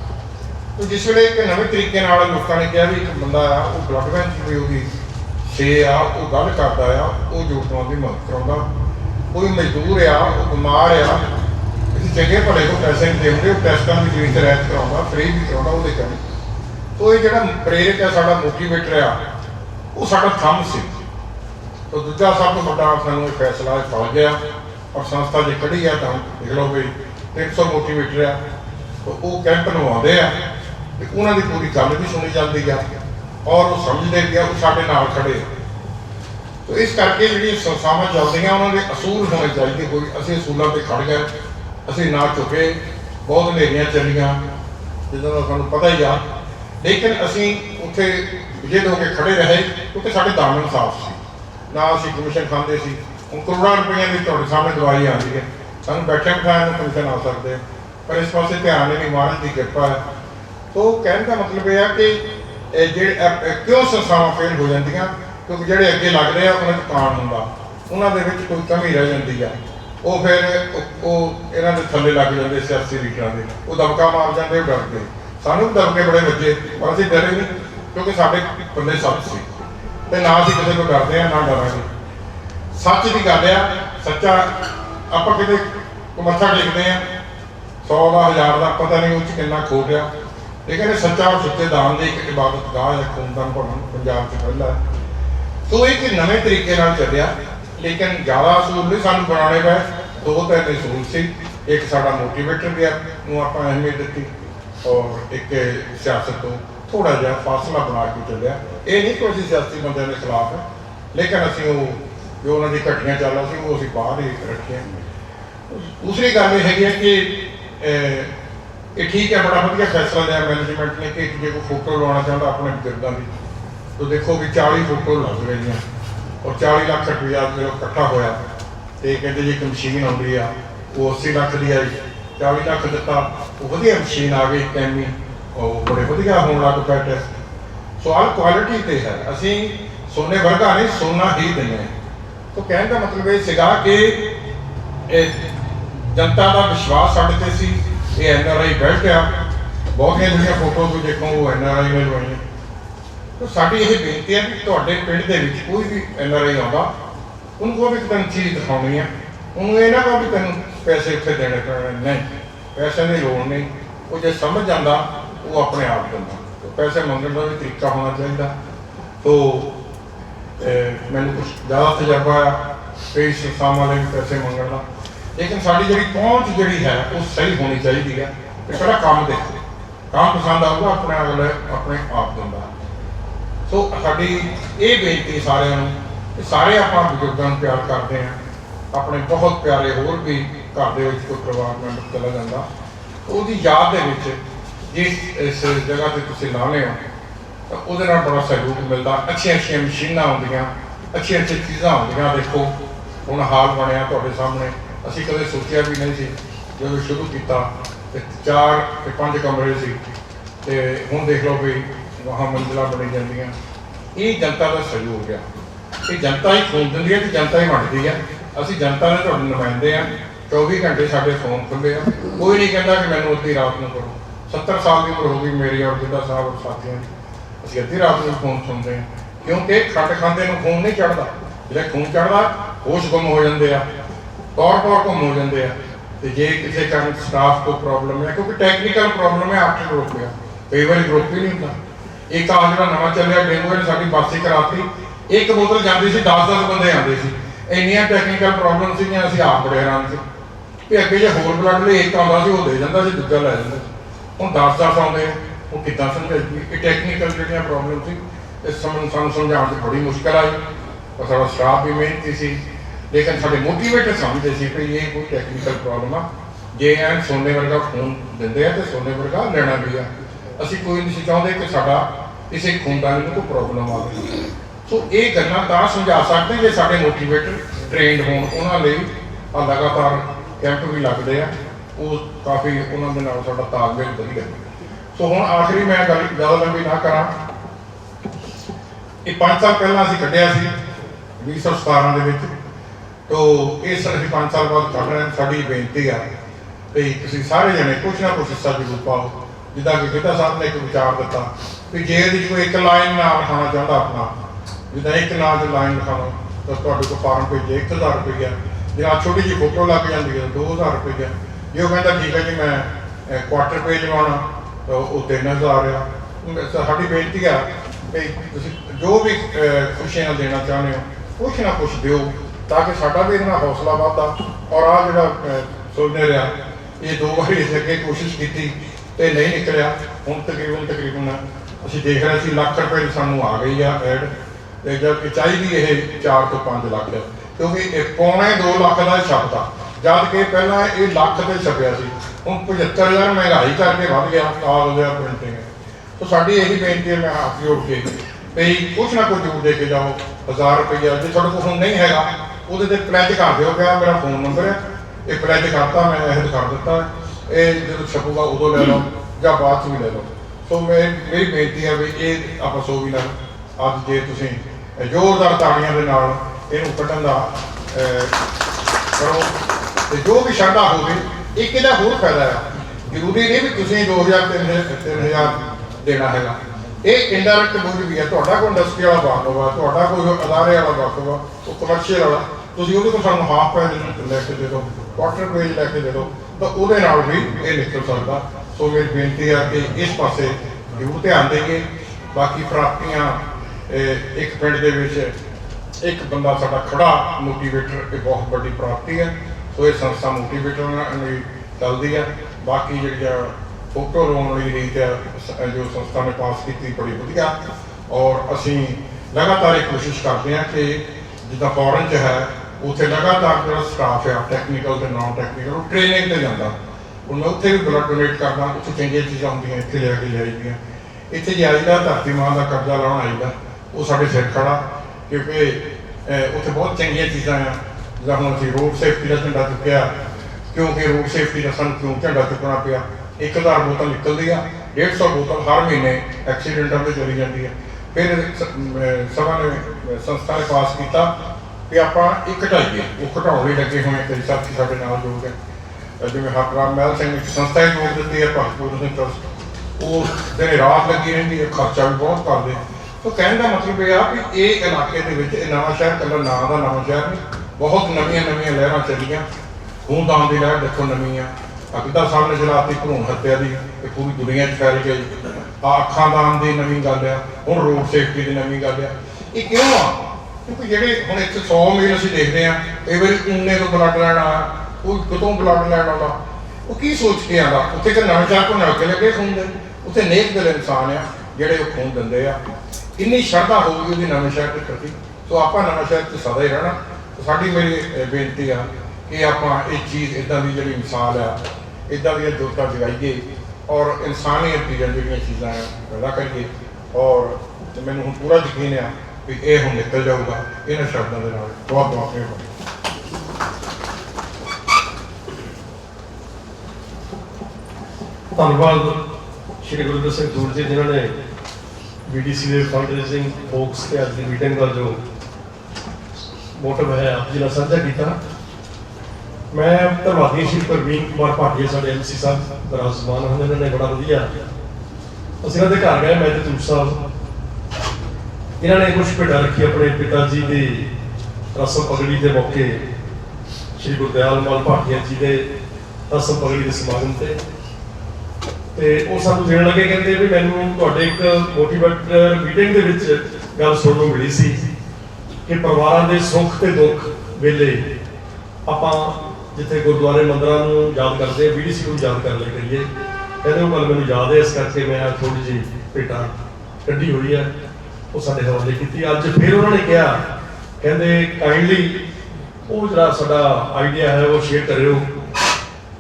ਤੇ ਜਿਸ ਵੇਲੇ ਇੱਕ ਨਵੇਂ ਤਰੀਕੇ ਨਾਲ ਲੋਕਾਂ ਨੇ ਕਿਹਾ ਵੀ ਇੱਕ ਬੰਦਾ ਆ, ਉਹ ਬਲੱਡ ਬੈਂਕ ਵੀ ਉਹਦੀ ਛੇ ਆ, ਉਹ ਗੱਲ ਕਰਦਾ ਆ, ਉਹ ਜੋਟਾਂ ਦੀ ਮਦਦ ਕਰਾਉਂਦਾ। ਕੋਈ ਮਜ਼ਦੂਰ ਆ, ਉਹ ਬਿਮਾਰ ਆ, ਕਿਸੇ ਚੰਗੇ ਭਲੇ ਕੋ ਪੈਸੇ ਨਹੀਂ ਦੇਉਂਦੇ ਉਹ ਟੈਸਟਾਂ ਦੀ ਜਿਵੇਂ ਰਹਿਤ ਕਰਾਉਂਦਾ ਫ੍ਰੀ ਵੀ ਕਰਾਉਂਦਾ, ਉਹਦੇ ਕੰਮ ਤੋ ਇਹ ਜਿਹੜਾ ਪ੍ਰੇਰਕ ਆ, ਸਾਡਾ ਮੋਟੀਵੇਟਰ ਆ, ਉਹ ਸਾਡਾ ਥੰਮ ਸੀ। ਤੋ ਦੂਜਾ ਸਭ ਤੋਂ ਵੱਡਾ ਸਾਨੂੰ ਇਹ ਫੈਸਲਾ ਇਹ ਗਿਆ, ਔਰ ਸੰਸਥਾ ਜੇ ਖੜੀ ਆ ਤਾਂ ਦੇਖ ਲਓ ਵੀ 300 ਮੋਟੀਵੇਟਰ ਆ, ਉਹ ਕੈਂਪ ਲਵਾਉਂਦੇ ਆ। ਤੇ ਉਹਨਾਂ ਦੀ ਪੂਰੀ ਗੱਲ ਵੀ ਸੁਣੀ ਜਾਂਦੀ ਆ ਔਰ ਉਹ ਸਮਝਦੇ ਵੀ ਉਹ ਸਾਡੇ ਨਾਲ ਖੜੇ ਆ। ਤੋ ਇਸ ਕਰਕੇ ਜਿਹੜੀ ਸੰਸਥਾਵਾਂ ਚੱਲਦੀਆਂ, ਉਹਨਾਂ ਦੇ ਅਸੂਲ ਹੋਣੇ ਚਾਹੀਦੇ ਕੋਈ। ਅਸੀਂ ਅਸੂਲਾਂ ਤੇ ਖੜ ਗਏ, ਅਸੀਂ ਨਾ ਝੁਕੇ, ਬਹੁਤ ਹਨੇਰੀਆਂ ਚੱਲੀਆਂ, ਜਿੱਦਾਂ ਦਾ ਸਾਨੂੰ ਪਤਾ ਹੀ ਆ। ਲੇਕਿਨ ਅਸੀਂ ਉੱਥੇ ਵਿਜੇ ਹੋ ਕੇ ਖੜੇ ਰਹੇ ਕਿਉਂਕਿ ਸਾਡੇ ਦਾਮਨ ਸਾਫ਼ ਸੀ। ਨਾ ਅਸੀਂ ਕਮਿਸ਼ਨ ਖਾਂਦੇ ਸੀ। ਹੁਣ ਕਰੋੜਾਂ ਰੁਪਈਆ ਦੀ ਤੁਹਾਡੇ ਸਾਹਮਣੇ ਦਵਾਈ ਆਉਂਦੀ ਹੈ। ਸਾਨੂੰ ਬੈਠੇ ਬਿਠਾਇਆ ਨੂੰ ਕਮਿਸ਼ਨ ਆ ਸਕਦੇ ਪਰ ਇਸ ਪਾਸੇ ਧਿਆਨ ਨਹੀਂ, ਮਹਾਰਾਜ ਦੀ ਕਿਰਪਾ ਹੈ। ਤੋ ਕਹਿਣ ਦਾ ਮਤਲਬ ਇਹ ਆ ਕਿ ਇਹ ਜਿਹੜੇ ਕਿਉਂ ਸੰਸਥਾਵਾਂ ਫੇਲ ਹੋ ਜਾਂਦੀਆਂ? ਕਿਉਂਕਿ ਜਿਹੜੇ ਅੱਗੇ ਲੱਗਦੇ ਆ, ਉਹਨਾਂ ਚ ਕਾਣ ਹੁੰਦਾ। ਉਹਨਾਂ ਦੇ ਵਿੱਚ ਕੋਈ ਕਮੀ ਰਹਿ ਜਾਂਦੀ ਆ। ਉਹ ਫਿਰ ਉਹ- ਇਹਨਾਂ ਦੇ ਥੱਲੇ ਲੱਗ ਜਾਂਦੇ ਸਿਆਸੀ ਲੀਡਰਾਂ ਦੇ। ਉਹ ਦਬਕਾ ਮਾਰ ਜਾਂਦੇ, ਉਹ ਡਰਦੇ। ਸਾਨੂੰ ਵੀ ਦਬਕੇ ਬੜੇ ਵੱਜੇ, ਪਰ ਅਸੀਂ ਡਰੇ ਨਹੀਂ, ਕਿਉਂਕਿ ਸਾਡੇ ਪੱਲੇ ਸੱਚ ਸੀ। ਤੇ ਨਾ ਅਸੀਂ ਕਿਸੇ ਤੋਂ ਡਰਦੇ ਆ, ਨਾ ਡਰਾਂਗੇ। ਸੱਚ ਦੀ ਗੱਲ ਆ, ਸੱਚਾ ਆਪਾਂ ਕਿਤੇ ਮੱਥਾ ਟੇਕਦੇ ਆ 100 ਦਾ, ਹਜ਼ਾਰ ਦਾ, ਪਤਾ ਨਹੀਂ ਉਹ ਚ ਕਿੰਨਾ ਖੋਟ ਆ। ਲੇਕਿਨ ਇਹ ਸੱਚਾ ਔਰ ਸੱਚੇ ਦਾਨ ਦੀ ਇੱਕ ਇਬਾਦਤ ਗਾਹ ਹੈ ਖੂਨਦਾਨ ਭਵਨ ਪੰਜਾਬ 'ਚ ਪਹਿਲਾ ਸੋ ਇਹ ਇੱਕ ਨਵੇਂ ਤਰੀਕੇ ਨਾਲ ਚੱਲਿਆ, ਲੇਕਿਨ ਜ਼ਿਆਦਾ ਅਸੂਲ ਨਹੀਂ, ਸਾਨੂੰ ਬਣਾਉਣੇ ਪਏ, ਦੋ ਤਿੰਨ ਅਸੂਲ ਸੀ। ਇੱਕ ਸਾਡਾ ਮੋਟੀਵੇਟਰ ਵੀ ਨੂੰ ਆਪਾਂ ਅਹਿਮੀਅਤ ਦਿੱਤੀ ਔਰ ਇੱਕ ਸਿਆਸਤ ਤੋਂ ਥੋੜਾ ਜਿਹਾ ਫਾਸਲਾ ਬਣਾ ਕੇ ਚੱਲਿਆ। ਇਹ ਨਹੀਂ ਕਿ ਅਸੀਂ ਸਿਆਸੀ ਬੰਦਿਆਂ ਦੇ ਖਿਲਾਫ ਹੈ, ਲੇਕਿਨ ਅਸੀਂ ਉਹ ਜੋ ਉਹਨਾਂ ਦੀ ਘਟੀਆਂ ਚਾਲਾਂ ਸੀ, ਉਹ ਅਸੀਂ ਬਾਹਰ ਹੀ ਰੱਖੀਆਂ। ਦੂਸਰੀ ਗੱਲ ਇਹ ਹੈਗੀ ਹੈ ਕਿ ਇਹ ਠੀਕ ਹੈ, ਬੜਾ ਵਧੀਆ ਫੈਸਲਾ ਲਿਆ ਮੈਨੇਜਮੈਂਟ ਨੇ ਕਿ ਜੇ ਕੋਈ ਫੋਟੋ ਲਵਾਉਣਾ ਚਾਹੁੰਦਾ ਆਪਣੇ ਬਜ਼ੁਰਗਾਂ ਦੀ, ਤਾਂ ਦੇਖੋ ਕਿ 40 ਫੋਟੋ ਲੱਗ ਰਹੀਆਂ। ਔਰ 40 ਲੱਖ ਰੁਪਇਆ ਜਦੋਂ ਇਕੱਠਾ ਹੋਇਆ, ਤੇ ਕਹਿੰਦੇ ਜੀ ਇੱਕ ਮਸ਼ੀਨ ਆਉਂਦੀ ਆ, ਉਹ 80 ਲੱਖ ਦੀ ਆਈ 40 ਲੱਖ ਦਿੱਤਾ, ਉਹ ਵਧੀਆ ਮਸ਼ੀਨ ਆ ਗਈ ਕੈਮੀ ਉਹ ਬੜੇ ਵਧੀਆ ਹੋਣ ਲੱਗ ਪਿਆ ਟੈਸਟ ਸੋ ਆਲ ਕੁਆਲਿਟੀ ਤੇ ਹੈ। ਅਸੀਂ ਸੋਨੇ ਵਰਗਾ ਨਹੀਂ, ਸੋਨਾ ਹੀ ਦਿੰਦੇ ਤਾਂ ਕਹਿਣ ਦਾ ਮਤਲਬ ਇਹ ਸੀਗਾ ਕਿ ਇਹ ਜਨਤਾ ਦਾ ਵਿਸ਼ਵਾਸ ਸਾਡੇ ਤੇ ਸੀ। ਇਹ ਐੱਨ ਆਰ ਆਈ ਬੈਲਟ ਆ। ਬਹੁਤੀਆਂ ਜਿਹੜੀਆਂ ਫੋਟੋ ਤੁਸੀਂ ਦੇਖੋ, ਉਹ ਐਨਆਰਆਈ ਨੇ ਲਵਾਈਆਂ ਤਾਂ ਸਾਡੀ ਇਹ ਬੇਨਤੀ ਹੈ ਕਿ ਤੁਹਾਡੇ ਪਿੰਡ ਦੇ ਵਿੱਚ ਕੋਈ ਵੀ ਐੱਨ ਆਰ ਆਈ ਆਉਂਦਾ, ਉਹਨੂੰ ਕੋਈ ਵੀ ਤੈਨੂੰ ਚੀਜ਼ ਦਿਖਾਉਣੀ ਆ। ਉਹਨੂੰ ਇਹ ਨਾ ਕਹੋ ਵੀ ਤੈਨੂੰ ਪੈਸੇ ਉੱਥੇ ਦੇਣੇ ਪੈਣੇ ਨਹੀਂ ਪੈਸੇ ਦੀ ਲੋੜ ਨਹੀਂ। ਉਹ ਜੇ ਸਮਝ ਜਾਂਦਾ, ਉਹ ਆਪਣੇ ਆਪ ਦਿੰਦਾ। ਪੈਸੇ ਮੰਗਣ ਦਾ ਵੀ ਤਰੀਕਾ ਹੋਣਾ ਚਾਹੀਦਾ। ਤੋ ਮੈਨੂੰ ਕੁਝ ਜ਼ਿਆਦਾ ਤਜਰਬਾ ਆ। ਕਈ ਸੰਸਥਾਵਾਂ ਲਈ ਵੀ ਪੈਸੇ ਮੰਗਣ ਦਾ। ਲੇਕਿਨ ਸਾਡੀ ਜਿਹੜੀ ਪਹੁੰਚ ਜਿਹੜੀ ਹੈ, ਉਹ ਸਹੀ ਹੋਣੀ ਚਾਹੀਦੀ ਹੈ। ਤੇ ਸਾਡਾ ਕੰਮ ਦੇਖੋ ਕੰਮ ਪਸੰਦ ਆਊਗਾ, ਆਪਣੇ ਅਗਲੇ ਆਪਣੇ ਆਪ ਦਿੰਦਾ ਸੋ ਸਾਡੀ ਇਹ ਬੇਨਤੀ ਸਾਰਿਆਂ ਨੂੰ ਕਿ ਸਾਰੇ ਆਪਾਂ ਬਜ਼ੁਰਗਾਂ ਨੂੰ ਪਿਆਰ ਕਰਦੇ ਹਾਂ। ਆਪਣੇ ਬਹੁਤ ਪਿਆਰੇ ਹੋਰ ਵੀ ਘਰ ਦੇ ਵਿੱਚ ਕੋਈ ਪਰਿਵਾਰ ਮੈਂਬਰ ਚਲਾ ਜਾਂਦਾ। ਉਹਦੀ ਯਾਦ ਦੇ ਵਿੱਚ ਜਿਸ, ਇਸ ਜਗ੍ਹਾ ਤੇ ਤੁਸੀਂ ਲਾਉਨੇ ਹੋ ਤਾਂ ਉਹਦੇ ਨਾਲ ਬੜਾ ਸਹਿਯੋਗ ਮਿਲਦਾ। ਅੱਛੀਆਂ ਅੱਛੀਆਂ ਮਸ਼ੀਨਾਂ ਆਉਂਦੀਆਂ ਅੱਛੀਆਂ ਅੱਛੀਆਂ ਚੀਜ਼ਾਂ ਆਉਂਦੀਆਂ, ਦੇਖੋ। ਹੁਣ ਹਾਲ ਬਣਿਆ ਤੁਹਾਡੇ ਸਾਹਮਣੇ। ਅਸੀਂ ਕਦੇ ਸੋਚਿਆ ਵੀ ਨਹੀਂ ਸੀ। ਜਦੋਂ ਸ਼ੁਰੂ ਕੀਤਾ ਤੇ ਚਾਰ ਤੇ ਪੰਜ ਕਮਰੇ ਸੀ ਤੇ ਹੁਣ ਦੇਖ ਲਓ ਵੀ ਵਹਾਂ ਮੰਜ਼ਿਲਾਂ ਬਣੀ ਜਾਂਦੀਆਂ। ਇਹ ਜਨਤਾ ਦਾ ਸਹਿਯੋਗ ਆ। ਇਹ ਜਨਤਾ ਹੀ ਖੂਨ ਦਿੰਦੀ ਹੈ ਤੇ ਜਨਤਾ ਹੀ ਵੰਡਦੀ ਆ। ਅਸੀਂ ਜਨਤਾ ਦੇ ਤੁਹਾਡੇ ਨੁਮਾਇੰਦੇ ਆ। 24 ਘੰਟੇ ਸਾਡੇ ਫੋਨ ਖੁੱਲੇ ਆ। ਕੋਈ ਨਹੀਂ ਕਹਿੰਦਾ ਕਿ ਮੈਨੂੰ ਅੱਧੀ ਰਾਤ ਨੂੰ ਕਰੋ। 70 ਸਾਲ ਦੀ ਉਮਰ ਹੋ ਗਈ ਮੇਰੀ ਔਰ ਜਿੱਦਾਂ ਸਾਹਿਬ ਔਰ ਸਾਥੀਆਂ ਦੀ। ਅਸੀਂ ਅੱਧੀ ਰਾਤ ਨੂੰ ਫੋਨ ਸੁਣਦੇ ਹਾਂ ਕਿਉਂਕਿ ਖੱਟ ਖਾਂਦੇ ਨੂੰ ਖੂਨ ਨਹੀਂ ਚੜਦਾ ਜਿਹੜਾ ਖੂਨ ਚੜਦਾ ਹੋਸ਼ ਗੁੰਮ ਹੋ ਜਾਂਦੇ ਆ। ਤੌਰ ਤੌਰ ਘੁੰਮ ਹੋ ਜਾਂਦੇ ਆ। ਤੇ ਜੇ ਕਿਸੇ ਕਾਰਨ ਸਟਾਫ ਤੋਂ ਪ੍ਰੋਬਲਮ ਹੈ, ਕਿਉਂਕਿ ਟੈਕਨੀਕਲ ਪ੍ਰੋਬਲਮ ਹੈ ਆਫਟਰ ਗਰੁੱਪ ਆ ਕਈ ਵਾਰੀ ਗਰੁੱਪ ਹੀ ਨਹੀਂ ਹੁੰਦਾ। ਇੱਕ ਆ ਜਿਹੜਾ ਨਵਾਂ ਚੱਲਿਆ, ਡੇਂਗੂ ਨੇ ਸਾਡੀ ਬਾਸੀ ਕਰਾਤੀ ਇੱਕ ਬੋਤਲ ਜਾਂਦੀ ਸੀ 10-10 ਬੰਦੇ ਆਉਂਦੇ ਸੀ। ਇੰਨੀਆਂ ਟੈਕਨੀਕਲ ਪ੍ਰੋਬਲਮ ਸੀਗੀਆਂ, ਅਸੀਂ ਆਪ ਬੜੇ ਹੈਰਾਨ ਸੀ। ਵੀ ਅੱਗੇ ਜੇ ਹੋਰ ਬਲੱਡ ਲਈ ਇੱਕ ਆਉਂਦਾ ਸੀ, ਉਹ ਦੇ ਜਾਂਦਾ ਸੀ, ਦੂਜਾ ਲੈ ਜਾਂਦਾ ਸੀ। ਹੁਣ 10-10 ਆਉਂਦੇ ਆ, ਉਹ ਕਿੱਦਾਂ ਸਮਝਾਈਏ? ਇਹ ਟੈਕਨੀਕਲ ਜਿਹੜੀਆਂ ਪ੍ਰੋਬਲਮ ਸੀ ਇਸ ਸਮਝ ਸਾਨੂੰ ਸਮਝਾਉਣ 'ਚ ਬੜੀ ਮੁਸ਼ਕਲ ਆਈ। ਪਰ ਸਾਡਾ ਸਟਾਫ ਵੀ ਮਿਹਨਤੀ ਸੀ। ਲੇਕਿਨ ਸਾਡੇ ਮੋਟੀਵੇਟਰ ਸਮਝਦੇ ਸੀ ਕਿ ਇਹ ਕੋਈ ਟੈਕਨੀਕਲ ਪ੍ਰੋਬਲਮ ਆ। ਜੇ ਐਨ ਸੋਨੇ ਵਰਗਾ ਖੂਨ ਦਿੰਦੇ ਆ ਤੇ ਸੋਨੇ ਵਰਗਾ ਲੈਣਾ ਵੀ ਆ। ਅਸੀਂ ਕੋਈ ਨਹੀਂ ਸੀ ਚਾਹੁੰਦੇ ਕਿ ਸਾਡਾ ਕਿਸੇ ਖੂਨਦਾਨੀ ਨੂੰ ਕੋਈ ਪ੍ਰੋਬਲਮ ਆਵੇ। ਸੋ ਇਹ ਗੱਲਾਂ ਤਾਂ ਸਮਝਾ ਸਕਦੇ ਜੇ ਸਾਡੇ ਮੋਟੀਵੇਟਰ ਟ੍ਰੇਨਡ ਹੋਣ, ਉਹਨਾਂ ਲਈ ਆ ਲਗਾਤਾਰ ਕੈਂਪ ਵੀ ਲੱਗਦੇ ਆ। ਉਹ ਕਾਫੀ ਉਹਨਾਂ ਦੇ ਨਾਲ ਸਾਡਾ ਤਾਲਮੇਲ ਵਧੀਆ ਸੋ ਹੁਣ ਆਖਰੀ ਮੈਂ ਗੱਲ ਜ਼ਿਆਦਾ ਲੰਬੀ ਨਾ ਕਰਾਂ। ਇਹ 5 ਸਾਲ ਪਹਿਲਾਂ ਅਸੀਂ ਕੱਢਿਆ ਸੀ 2017 ਦੇ ਵਿੱਚ। ਤੋ ਇਸ ਅਸੀਂ 5 ਸਾਲ ਬਾਅਦ ਕਰ ਰਹੇ ਸਾਡੀ ਬੇਨਤੀ ਆ ਵੀ ਤੁਸੀਂ ਸਾਰੇ ਜਣੇ ਕੁਛ ਨਾ ਕੁਛ ਹਿੱਸਾ ਜ਼ਰੂਰ ਪਾਓ। ਜਿੱਦਾਂ ਕਿ ਗਿੱਧਾ ਸਾਹਿਬ ਨੇ ਇੱਕ ਵਿਚਾਰ ਦਿੱਤਾ ਵੀ ਜੇ ਇਹਦੇ ਕੋਈ ਇੱਕ ਲਾਈਨ ਨਾ ਲਿਖਾਉਣਾ ਚਾਹੁੰਦਾ ਆਪਣਾ, ਜਿੱਦਾਂ ਇੱਕ ਨਾਮ ਦੀ ਲਾਈਨ ਲਿਖਾਉਣਾ ਤਾਂ ਤੁਹਾਡੇ ਕੋਲ ਫਾਰਮ ਭੇਜੇ 1000 ਰੁਪਈਆ। ਜੇ ਛੋਟੀ ਜਿਹੀ ਫੋਟੋ ਲੱਗ ਜਾਂਦੀ ਹੈ 2000 ਰੁਪਈਆ। ਜੇ ਉਹ ਕਹਿੰਦਾ, ਠੀਕ ਹੈ ਜੀ, ਮੈਂ ਕੁਆਟਰ ਪੇਜ ਲਵਾਉਣਾ, ਤਾਂ ਉਹ 3000 ਆ। ਹੁਣ ਸਾਡੀ ਬੇਨਤੀ ਆ ਵੀ ਤੁਸੀਂ ਜੋ ਵੀ ਖੁਸ਼ੀਆਂ ਦੇਣਾ ਚਾਹੁੰਦੇ ਹੋ, ਕੁਛ ਨਾ ਕੁਛ ਦਿਓ। ਤਾਂ ਕਿ ਸਾਡਾ ਵੀ ਇਹਨਾਂ ਹੌਸਲਾ ਵਧਦਾ ਔਰ ਆ ਜਿਹੜਾ ਅਹ, ਸੋਨੇ ਰਿਹਾ ਇਹ ਦੋ ਵਾਰੀ ਇਸ ਅੱਗੇ ਕੋਸ਼ਿਸ਼ ਕੀਤੀ ਤੇ ਨਹੀਂ ਨਿਕਲਿਆ। ਹੁਣ ਤਕਰੀਬਨ ਤਕਰੀਬਨ ਅਸੀਂ ਦੇਖ ਰਹੇ ਸੀ ਲੱਖ ਰੁਪਏ ਦੀ ਸਾਨੂੰ ਆ ਗਈ ਆ ਐਡ। ਤੇ ਜਦ ਚਾਹੀਦੀ ਇਹ 4 ਤੋਂ 5 ਲੱਖ ਕਿਉਂਕਿ ਇਹ ਪੌਣੇ 2 ਲੱਖ ਦਾ ਛਪਦਾ। ਜਦ ਕਿ ਪਹਿਲਾਂ ਇਹ ਲੱਖ ਤੇ ਛਪਿਆ ਸੀ। ਹੁਣ 75000 ਮਹਿੰਗਾਈ ਕਰਕੇ ਵੱਧ ਗਿਆ ਕਾਲ ਹੋ ਗਿਆ ਪ੍ਰਿੰਟਿੰਗ ਸੋ ਸਾਡੀ ਇਹੀ ਬੇਨਤੀ ਹੈ ਮੈਂ ਹੱਥ ਜੋੜ ਕੇ ਵੀ ਕੁਛ ਨਾ ਕੁਛ ਜ਼ਰੂਰ ਦੇ ਕੇ ਜਾਓ। 1000 ਰੁਪਈਆ ਜੇ ਤੁਹਾਡੇ ਕੋਲ ਹੁਣ ਨਹੀਂ ਹੈਗਾ ਉਹਦੇ ਤੇ ਪਲੈਜ ਕਰ ਦਿਓ ਪਿਆ ਮੇਰਾ ਫੋਨ ਨੰਬਰ ਹੈ। ਇਹ ਪਲੈਜ ਕਰਤਾ, ਮੈਂ ਇਹ ਕਰ ਦਿੱਤਾ। ਇਹ ਜਦੋਂ ਛਪੂਗਾ, ਉਦੋਂ ਲੈ ਲਓ, ਜਾਂ ਬਾਅਦ ਚ ਵੀ ਲੈ ਲਓ। ਸੋ ਮੈਂ ਮੇਰੀ ਬੇਨਤੀ ਹੈ ਵੀ ਇਹ ਆਪਾਂ ਸੋ ਵੀ ਨਾ ਅੱਜ ਜੇ ਤੁਸੀਂ ਜ਼ੋਰਦਾਰ ਤਾੜੀਆਂ ਦੇ ਨਾਲ ਇਹਨੂੰ ਕੱਢਣ ਦਾ ਕਰੋ। ਤੇ ਜੋ ਵੀ ਸ਼ਰਧਾ ਹੋਵੇ, ਇੱਕ ਇਹਦਾ ਹੋਰ ਫਾਇਦਾ ਹੈ। ਜ਼ਰੂਰੀ ਨਹੀਂ ਵੀ ਤੁਸੀਂ 2000 3000 3000 ਦੇਣਾ ਹੈਗਾ। ਇਹ ਇੰਡਾਇਰੈਕਟ ਬੋਝ ਵੀ ਹੈ। ਤੁਹਾਡਾ ਕੋਈ ਇੰਡਸਟਰੀ ਵਾਲਾ ਵਾਕਫ ਵਾ ਤੁਹਾਡਾ ਕੋਈ ਅਦਾਰੇ ਵਾਲਾ ਵਾਕਫ ਵਾ ਉਹ ਕਮਰਸ਼ੀਅਲ ਵਾਲਾ, ਤੁਸੀਂ ਉਹਦੇ ਤੋਂ ਸਾਨੂੰ ਹਾਫ ਪੈਜ ਲੈ ਕੇ ਦੇ ਦਿਓ ਕੁਆਟਰ ਪੇਜ ਲੈ ਕੇ ਦੇ ਦਿਓ, ਤਾਂ ਉਹਦੇ ਨਾਲ ਵੀ ਇਹ ਨਿਕਲ ਸਕਦਾ। ਸੋ ਮੇਰੀ ਬੇਨਤੀ ਆ ਕਿ ਇਸ ਪਾਸੇ ਜ਼ਰੂਰ ਧਿਆਨ ਦੇਈਏ। ਬਾਕੀ ਪ੍ਰਾਪਤੀਆਂ, ਇਹ ਇੱਕ ਪਿੰਡ ਦੇ ਵਿੱਚ ਇੱਕ ਬੰਦਾ ਸਾਡਾ ਖੜਾ ਮੋਟੀਵੇਟਰ ਇਹ ਬਹੁਤ ਵੱਡੀ ਪ੍ਰਾਪਤੀ ਹੈ। ਸੋ ਇਹ ਸੰਸਥਾ ਮੋਟੀਵੇਟਰ ਲਈ ਚੱਲਦੀ ਹੈ। ਬਾਕੀ ਜਿਹੜੀਆਂ ਫੋਟੋ ਲਾਉਣ ਲਈ ਰੀਤ ਹੈ ਜੋ ਸੰਸਥਾ ਨੇ ਪਾਸ ਕੀਤੀ ਬੜੀ ਵਧੀਆ। ਔਰ ਅਸੀਂ ਲਗਾਤਾਰ ਇਹ ਕੋਸ਼ਿਸ਼ ਕਰਦੇ ਹਾਂ ਕਿ ਜਿੱਦਾਂ ਫੋਰਨ 'ਚ ਹੈ, ਉੱਥੇ ਲਗਾਤਾਰ ਜਿਹੜਾ ਸਟਾਫ ਹੈ ਟੈਕਨੀਕਲ ਤੇ ਨਾਨ ਟੈਕਨੀਕਲ ਉਹ ਟ੍ਰੇਨਿੰਗ ਤੇ ਜਾਂਦਾ। ਹੁਣ ਮੈਂ ਉੱਥੇ ਵੀ ਬਲੱਡ ਡੋਨੇਟ ਕਰਦਾ, ਉੱਥੇ ਚੰਗੀਆਂ ਚੀਜ਼ਾਂ ਹੁੰਦੀਆਂ, ਇੱਥੇ ਲਿਆ ਕੇ ਜਾਈਦੀਆਂ ਇੱਥੇ ਜੇ ਆਈਦਾ, ਧਰਤੀ ਮਾਂ ਦਾ ਕਬਜ਼ਾ ਲਾਉਣ ਆਈਦਾ, ਉਹ ਸਾਡੇ ਸਿਰ ਖੜਾ, ਕਿਉਂਕਿ ਉੱਥੇ ਬਹੁਤ ਚੰਗੀਆਂ ਚੀਜ਼ਾਂ ਆ। ਜਿੱਦਾਂ ਹੁਣ ਅਸੀਂ ਰੋਡ ਸੇਫਟੀ ਦਾ ਝੰਡਾ ਚੁੱਕਿਆ, ਕਿਉਂਕਿ ਰੋਡ ਸੇਫਟੀ ਦਾ ਸਾਨੂੰ ਕਿਉਂ ਝੰਡਾ ਚੁੱਕਣਾ ਪਿਆ? 1000 ਬੋਤਲ ਨਿਕਲਦੀ ਆ 150 ਬੋਤਲ ਹਰ ਮਹੀਨੇ ਐਕਸੀਡੈਂਟਾਂ ਤੇ ਚਲੀ ਜਾਂਦੀ ਹੈ ਫਿਰ ਸਭਾ ਨੇ ਸੰਸਥਾ ਨੇ ਪਾਸ ਕੀਤਾ ਕਿ ਆਪਾਂ ਇੱਕ ਘਟਾਈਏ ਉਹ ਘਟਾਉਣ ਲਈ ਲੱਗੇ ਹੋਏ ਕਈ ਸਾਥੀ ਸਾਡੇ ਨਾਲ ਜੋੜ ਗਏ ਅਹ, ਜਿਵੇਂ ਹਰਪ੍ਰਾਮ ਮਹਿਲ ਸਿੰਘ ਇੱਕ ਸੰਸਥਾ ਹੀ ਜੋੜ ਦਿੱਤੀ ਹੈ ਭਗਤਪੁਰ ਸਿੰਘ ਟਰਸਟ। ਉਹ ਦਿਨ ਰਾਤ ਲੱਗੀ ਰਹਿੰਦੀ ਹੈ ਖਰਚਾ ਵੀ ਬਹੁਤ ਕਰਦੇ ਤਾਂ ਕਹਿਣ ਦਾ ਮਤਲਬ ਇਹ ਆ ਕਿ ਇਹ ਇਲਾਕੇ ਦੇ ਵਿੱਚ ਇਹ ਨਵਾਂ ਸ਼ਹਿਰ ਕੱਲਾ ਨਾਂ ਦਾ ਨਵਾਂ ਸ਼ਹਿਰ ਨਹੀਂ, ਬਹੁਤ ਨਵੀਆਂ ਨਵੀਆਂ ਲਹਿਰਾਂ ਚੱਲੀਆਂ। ਖੂਨਦਾਨ ਦੀ ਲਹਿਰ ਦੇਖੋ ਨਵੀਂ ਆ। ਅਕਿਦਾ ਸਾਹਿਬ ਨੇ ਜਲਾਤੀ ਭਰੂਣ ਹੱਤਿਆ ਦੀ ਇਹ ਪੂਰੀ ਦੁਨੀਆ 'ਚ ਫੈਲ ਗਈ। ਆ ਅੱਖਾਂ ਦਾਨ ਦੀ ਨਵੀਂ ਗੱਲ ਆ, ਹੁਣ ਰੋਡ ਸੇਫਟੀ ਦੀ ਨਵੀਂ ਗੱਲ ਆ। ਇਹ ਕਿਉਂ ਆ? ਕਿਉਂਕਿ ਜਿਹੜੇ ਹੁਣ ਇੱਥੇ 100 ਮੀਲ ਅਸੀਂ ਦੇਖਦੇ ਆ, ਇਹ ਵਾਰੀ ਉਨੇ ਤੋਂ ਬਲੱਡ ਲੈਣ ਆ ਕੋਈ ਕਿਤੋਂ ਬਲੱਡ ਲੈਣ ਆਉਂਦਾ? ਉਹ ਕੀ ਸੋਚ ਕੇ ਆਉਂਦਾ? ਉੱਥੇ ਕਿ ਨਵੇਂ ਕੋ ਨਲਕੇ ਲੱਗੇ ਖੂਨ ਦੇ? ਉੱਥੇ ਨੇਕ ਦਿਲ ਇਨਸਾਨ ਆ, ਜਿਹੜੇ ਉਹ ਖੂਨ ਦਿੰਦੇ ਆ। ਇੰਨੀ ਸ਼ਰਧਾ ਹੋਊਗੀ ਉਹਦੀ ਨਵੇਂ ਸ਼ਹਿਰ ਦੇ ਪ੍ਰਤੀ। ਸੋ ਆਪਾਂ ਨਵੇਂ ਸ਼ਹਿਰ 'ਚ ਸਦਾ ਹੀ ਰਹਿਣਾ। ਸਾਡੀ ਮੇਰੀ ਬੇਨਤੀ ਆ ਕਿ ਆਪਾਂ ਇਹ ਚੀਜ਼ ਇਦਾਂ ਦੀ ਜਿਹੜੀ ਮਿਸਾਲ ਆ ਇਦਾਂ ਦੀਆਂ ਜੋਤਾਂ ਜਗਾਈਏ ਔਰ ਇਨਸਾਨੀਅਤ ਦੀਆਂ ਜਿਹੜੀਆਂ ਚੀਜ਼ਾਂ ਆ ਪੈਦਾ ਕਰੀਏ ਔਰ ਮੈਨੂੰ ਹੁਣ ਪੂਰਾ ਯਕੀਨ ਆ ਵੀ ਇਹ ਹੁਣ ਨਿਕਲ ਜਾਊਗਾ, ਇਹਨਾਂ ਸ਼ਬਦਾਂ ਦੇ ਨਾਲ। ਬਹੁਤ ਬਹੁਤ ਮਿਹਰਬਾਨੀ। ਧੰਨਵਾਦ ਸ਼੍ਰੀ ਗੁਰਦੇਵ ਸਿੰਘ ਦੂਰ ਜੀ ਜਿਨ੍ਹਾਂ ਨੇ ਬੀਡੀਸੀ ਦੇ ਫੰਡ ਰੇਜ਼ਿੰਗ ਫੋਕਸ ਤੇ ਅੱਜ ਦੀ ਮੀਟਿੰਗ ਦਾ ਜੋ ਮੋਟਿਵ ਹੈ, ਆਪ ਜੀ ਨਾਲ ਸਾਂਝਾ ਕੀਤਾ। ਮੈਂ ਧੰਨਵਾਦੀ ਸ਼੍ਰੀ ਪ੍ਰਵੀਨ ਕੁਮਾਰ ਭਾਟੀਆ ਸਾਡੇ ਐਮਸੀ ਸਾਹਿਬ ਬਰਾਜ਼ਮਾਨ ਹਨ ਇਹਨਾਂ ਨੇ ਬੜਾ ਵਧੀਆ ਅਸੀਂ ਇਹਨਾਂ ਦੇ ਘਰ ਗਏ, ਮੈਂ ਤੇ ਤੂਰ ਸਾਹਿਬ। ਇਹਨਾਂ ਨੇ ਕੁਝ ਭੇਡਾਂ ਰੱਖੀ, ਆਪਣੇ ਪਿਤਾ ਜੀ ਦੀ ਰਸਮ ਪਗੜੀ ਦੇ ਮੌਕੇ ਸ਼੍ਰੀ ਗੁਰਦਿਆਲ ਮਾਲ ਭਾਟੀਆ ਜੀ ਦੇ ਰਸਮ ਪਗੜੀ ਦੇ ਸਮਾਗਮ ਤੇ। ਤੇ ਉਹ ਸਾਨੂੰ ਦੇਣ ਲੱਗੇ, ਕਹਿੰਦੇ ਵੀ ਮੈਨੂੰ ਤੁਹਾਡੇ ਇੱਕ ਮੋਟੀਵੇਟਰ ਮੀਟਿੰਗ ਦੇ ਵਿੱਚ ਗੱਲ ਸੁਣਨ ਨੂੰ ਮਿਲੀ ਸੀ ਕਿ ਪਰਿਵਾਰਾਂ ਦੇ ਸੁੱਖ ਤੇ ਦੁੱਖ ਵੇਲੇ ਆਪਾਂ ਜਿੱਥੇ ਗੁਰਦੁਆਰੇ ਮੰਦਰਾਂ ਨੂੰ ਯਾਦ ਕਰਦੇ ਆ ਬੀਡੀਸੀ ਨੂੰ ਯਾਦ ਕਰ ਲਈ ਕਰੀਏ। ਕਹਿੰਦੇ ਉਹ ਗੱਲ ਮੈਨੂੰ ਯਾਦ ਹੈ, ਇਸ ਕਰਕੇ ਮੈਂ ਥੋੜੀ ਜਿਹੀ ਭੇਟਾ ਕੱਢੀ ਹੋਈ ਹੈ ਉਹ ਸਾਡੇ ਹਵਾਲੇ ਕੀਤੀ ਅੱਜ ਫਿਰ ਉਹਨਾਂ ਨੇ ਕਿਹਾ, ਕਹਿੰਦੇ ਕਾਈਂਡਲੀ ਉਹ ਜਿਹੜਾ ਸਾਡਾ ਆਈਡੀਆ ਹੈ, ਉਹ ਸ਼ੇਅਰ ਕਰਿਓ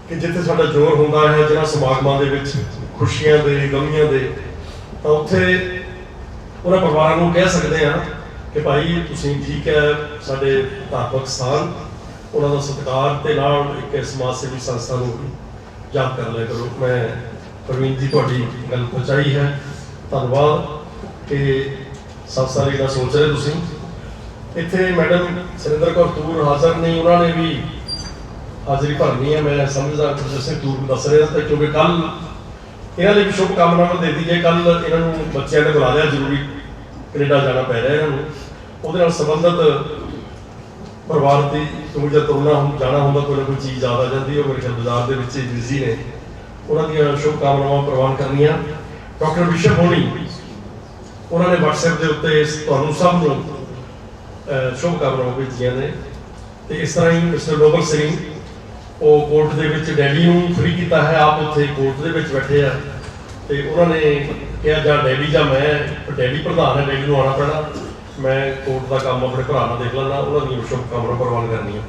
ਕਿ ਜਿੱਥੇ ਸਾਡਾ ਜ਼ੋਰ ਹੁੰਦਾ ਹੈ ਜਿਹੜਾ ਸਮਾਗਮਾਂ ਦੇ ਵਿੱਚ, ਖੁਸ਼ੀਆਂ ਦੇ, ਗਮੀਆਂ ਦੇ, ਤਾਂ ਉੱਥੇ ਉਹਨਾਂ ਪਰਿਵਾਰਾਂ ਨੂੰ ਕਹਿ ਸਕਦੇ ਆ ਕਿ ਭਾਈ ਤੁਸੀਂ ਠੀਕ ਹੈ, ਸਾਡੇ ਧਾਰਮਿਕ ਸਥਾਨ ਉਹਨਾਂ ਦਾ ਸਤਿਕਾਰ ਤੇ ਨਾਲ ਇੱਕ ਸਮਾਜ ਸੇਵੀ ਸੰਸਥਾ ਨੂੰ ਵੀ ਯਾਦ ਕਰ ਲਿਆ ਕਰੋ। ਮੈਂ ਪ੍ਰਵੀਨ ਜੀ ਤੁਹਾਡੀ ਗੱਲ ਪਹੁੰਚਾਈ ਹੈ। ਧੰਨਵਾਦ। ਕਿ ਸਭ ਸਾਰੇ ਦਾ ਸੋਚ ਰਹੇ ਤੁਸੀਂ। ਇੱਥੇ ਮੈਡਮ ਸੁਰਿੰਦਰ ਕੌਰ ਤੂਰ ਹਾਜ਼ਰ ਨਹੀਂ ਉਹਨਾਂ ਨੇ ਵੀ ਹਾਜ਼ਰੀ ਭਰਨੀ ਹੈ। ਮੈਂ ਸਮਝਦਾ ਕਿ ਸਿੰਘ ਤੂਰ ਨੂੰ ਦੱਸ ਰਿਹਾ ਤਾਂ ਕਿਉਂਕਿ ਕੱਲ ਇਹਨਾਂ ਲਈ ਵੀ ਸ਼ੁਭ ਕਾਮਨਾਵਾਂ ਦੇ ਦਈਏ ਕੱਲ ਇਹਨਾਂ ਨੂੰ ਬੱਚਿਆਂ ਨੇ ਬੁਲਾ ਲਿਆ ਜ਼ਰੂਰੀ। ਕੈਨੇਡਾ ਜਾਣਾ ਪੈ ਰਿਹਾ ਇਹਨਾਂ ਨੂੰ। ਉਹਦੇ ਨਾਲ ਸੰਬੰਧਿਤ ਪਰਿਵਾਰ ਦੀ ਕਿਉਂਕਿ ਜਦ ਤੁਰਨਾ ਹੁਣ ਜਾਣਾ ਹੁੰਦਾ ਕੋਈ ਨਾ ਕੋਈ ਚੀਜ਼ ਜ਼ਿਆਦਾ ਆ ਜਾਂਦੀ ਹੈ। ਮੇਰੇ ਖਿਆਲ ਬਾਜ਼ਾਰ ਦੇ ਵਿੱਚ ਹੀ ਬਿਜ਼ੀ ਨੇ। ਉਹਨਾਂ ਦੀਆਂ ਸ਼ੁਭ ਕਾਮਨਾਵਾਂ ਪ੍ਰਵਾਨ ਕਰਨੀਆਂ। ਡਾਕਟਰ ਵਿਸ਼ਵ ਹੋਣੀ ਉਹਨਾਂ ਨੇ WhatsApp ਦੇ ਉੱਤੇ ਤੁਹਾਨੂੰ ਸਭ ਨੂੰ ਅਹ, ਸ਼ੁਭ ਕਾਮਨਾਵਾਂ ਭੇਜੀਆਂ ਨੇ। ਤੇ ਇਸ ਤਰ੍ਹਾਂ ਹੀ ਮਿਸਟਰ ਲੋਬਰ ਸਿੰਘ ਉਹ ਕੋਰਟ ਦੇ ਵਿੱਚ ਡੈਡੀ ਨੂੰ ਫ੍ਰੀ ਕੀਤਾ ਹੈ। ਆਪ ਉੱਥੇ ਕੋਰਟ ਦੇ ਵਿੱਚ ਬੈਠੇ ਆ। ਤੇ ਉਹਨਾਂ ਨੇ ਕਿਹਾ ਜਾਂ ਡੈਡੀ ਜਾਂ ਮੈਂ ਡੈਡੀ ਪ੍ਰਧਾਨ ਹੈ ਡੈਡੀ ਨੂੰ ਆਉਣਾ ਪੈਣਾ। ਮੈਂ ਕੋਰਟ ਦਾ ਕੰਮ ਆਪਣੇ ਭਰਾ ਨਾਲ ਦੇਖ ਲੈਣਾ ਉਹਨਾਂ ਦੀਆਂ ਸ਼ੁਭ ਕਾਮਨਾਵਾਂ ਪ੍ਰਵਾਨ ਕਰਨੀਆਂ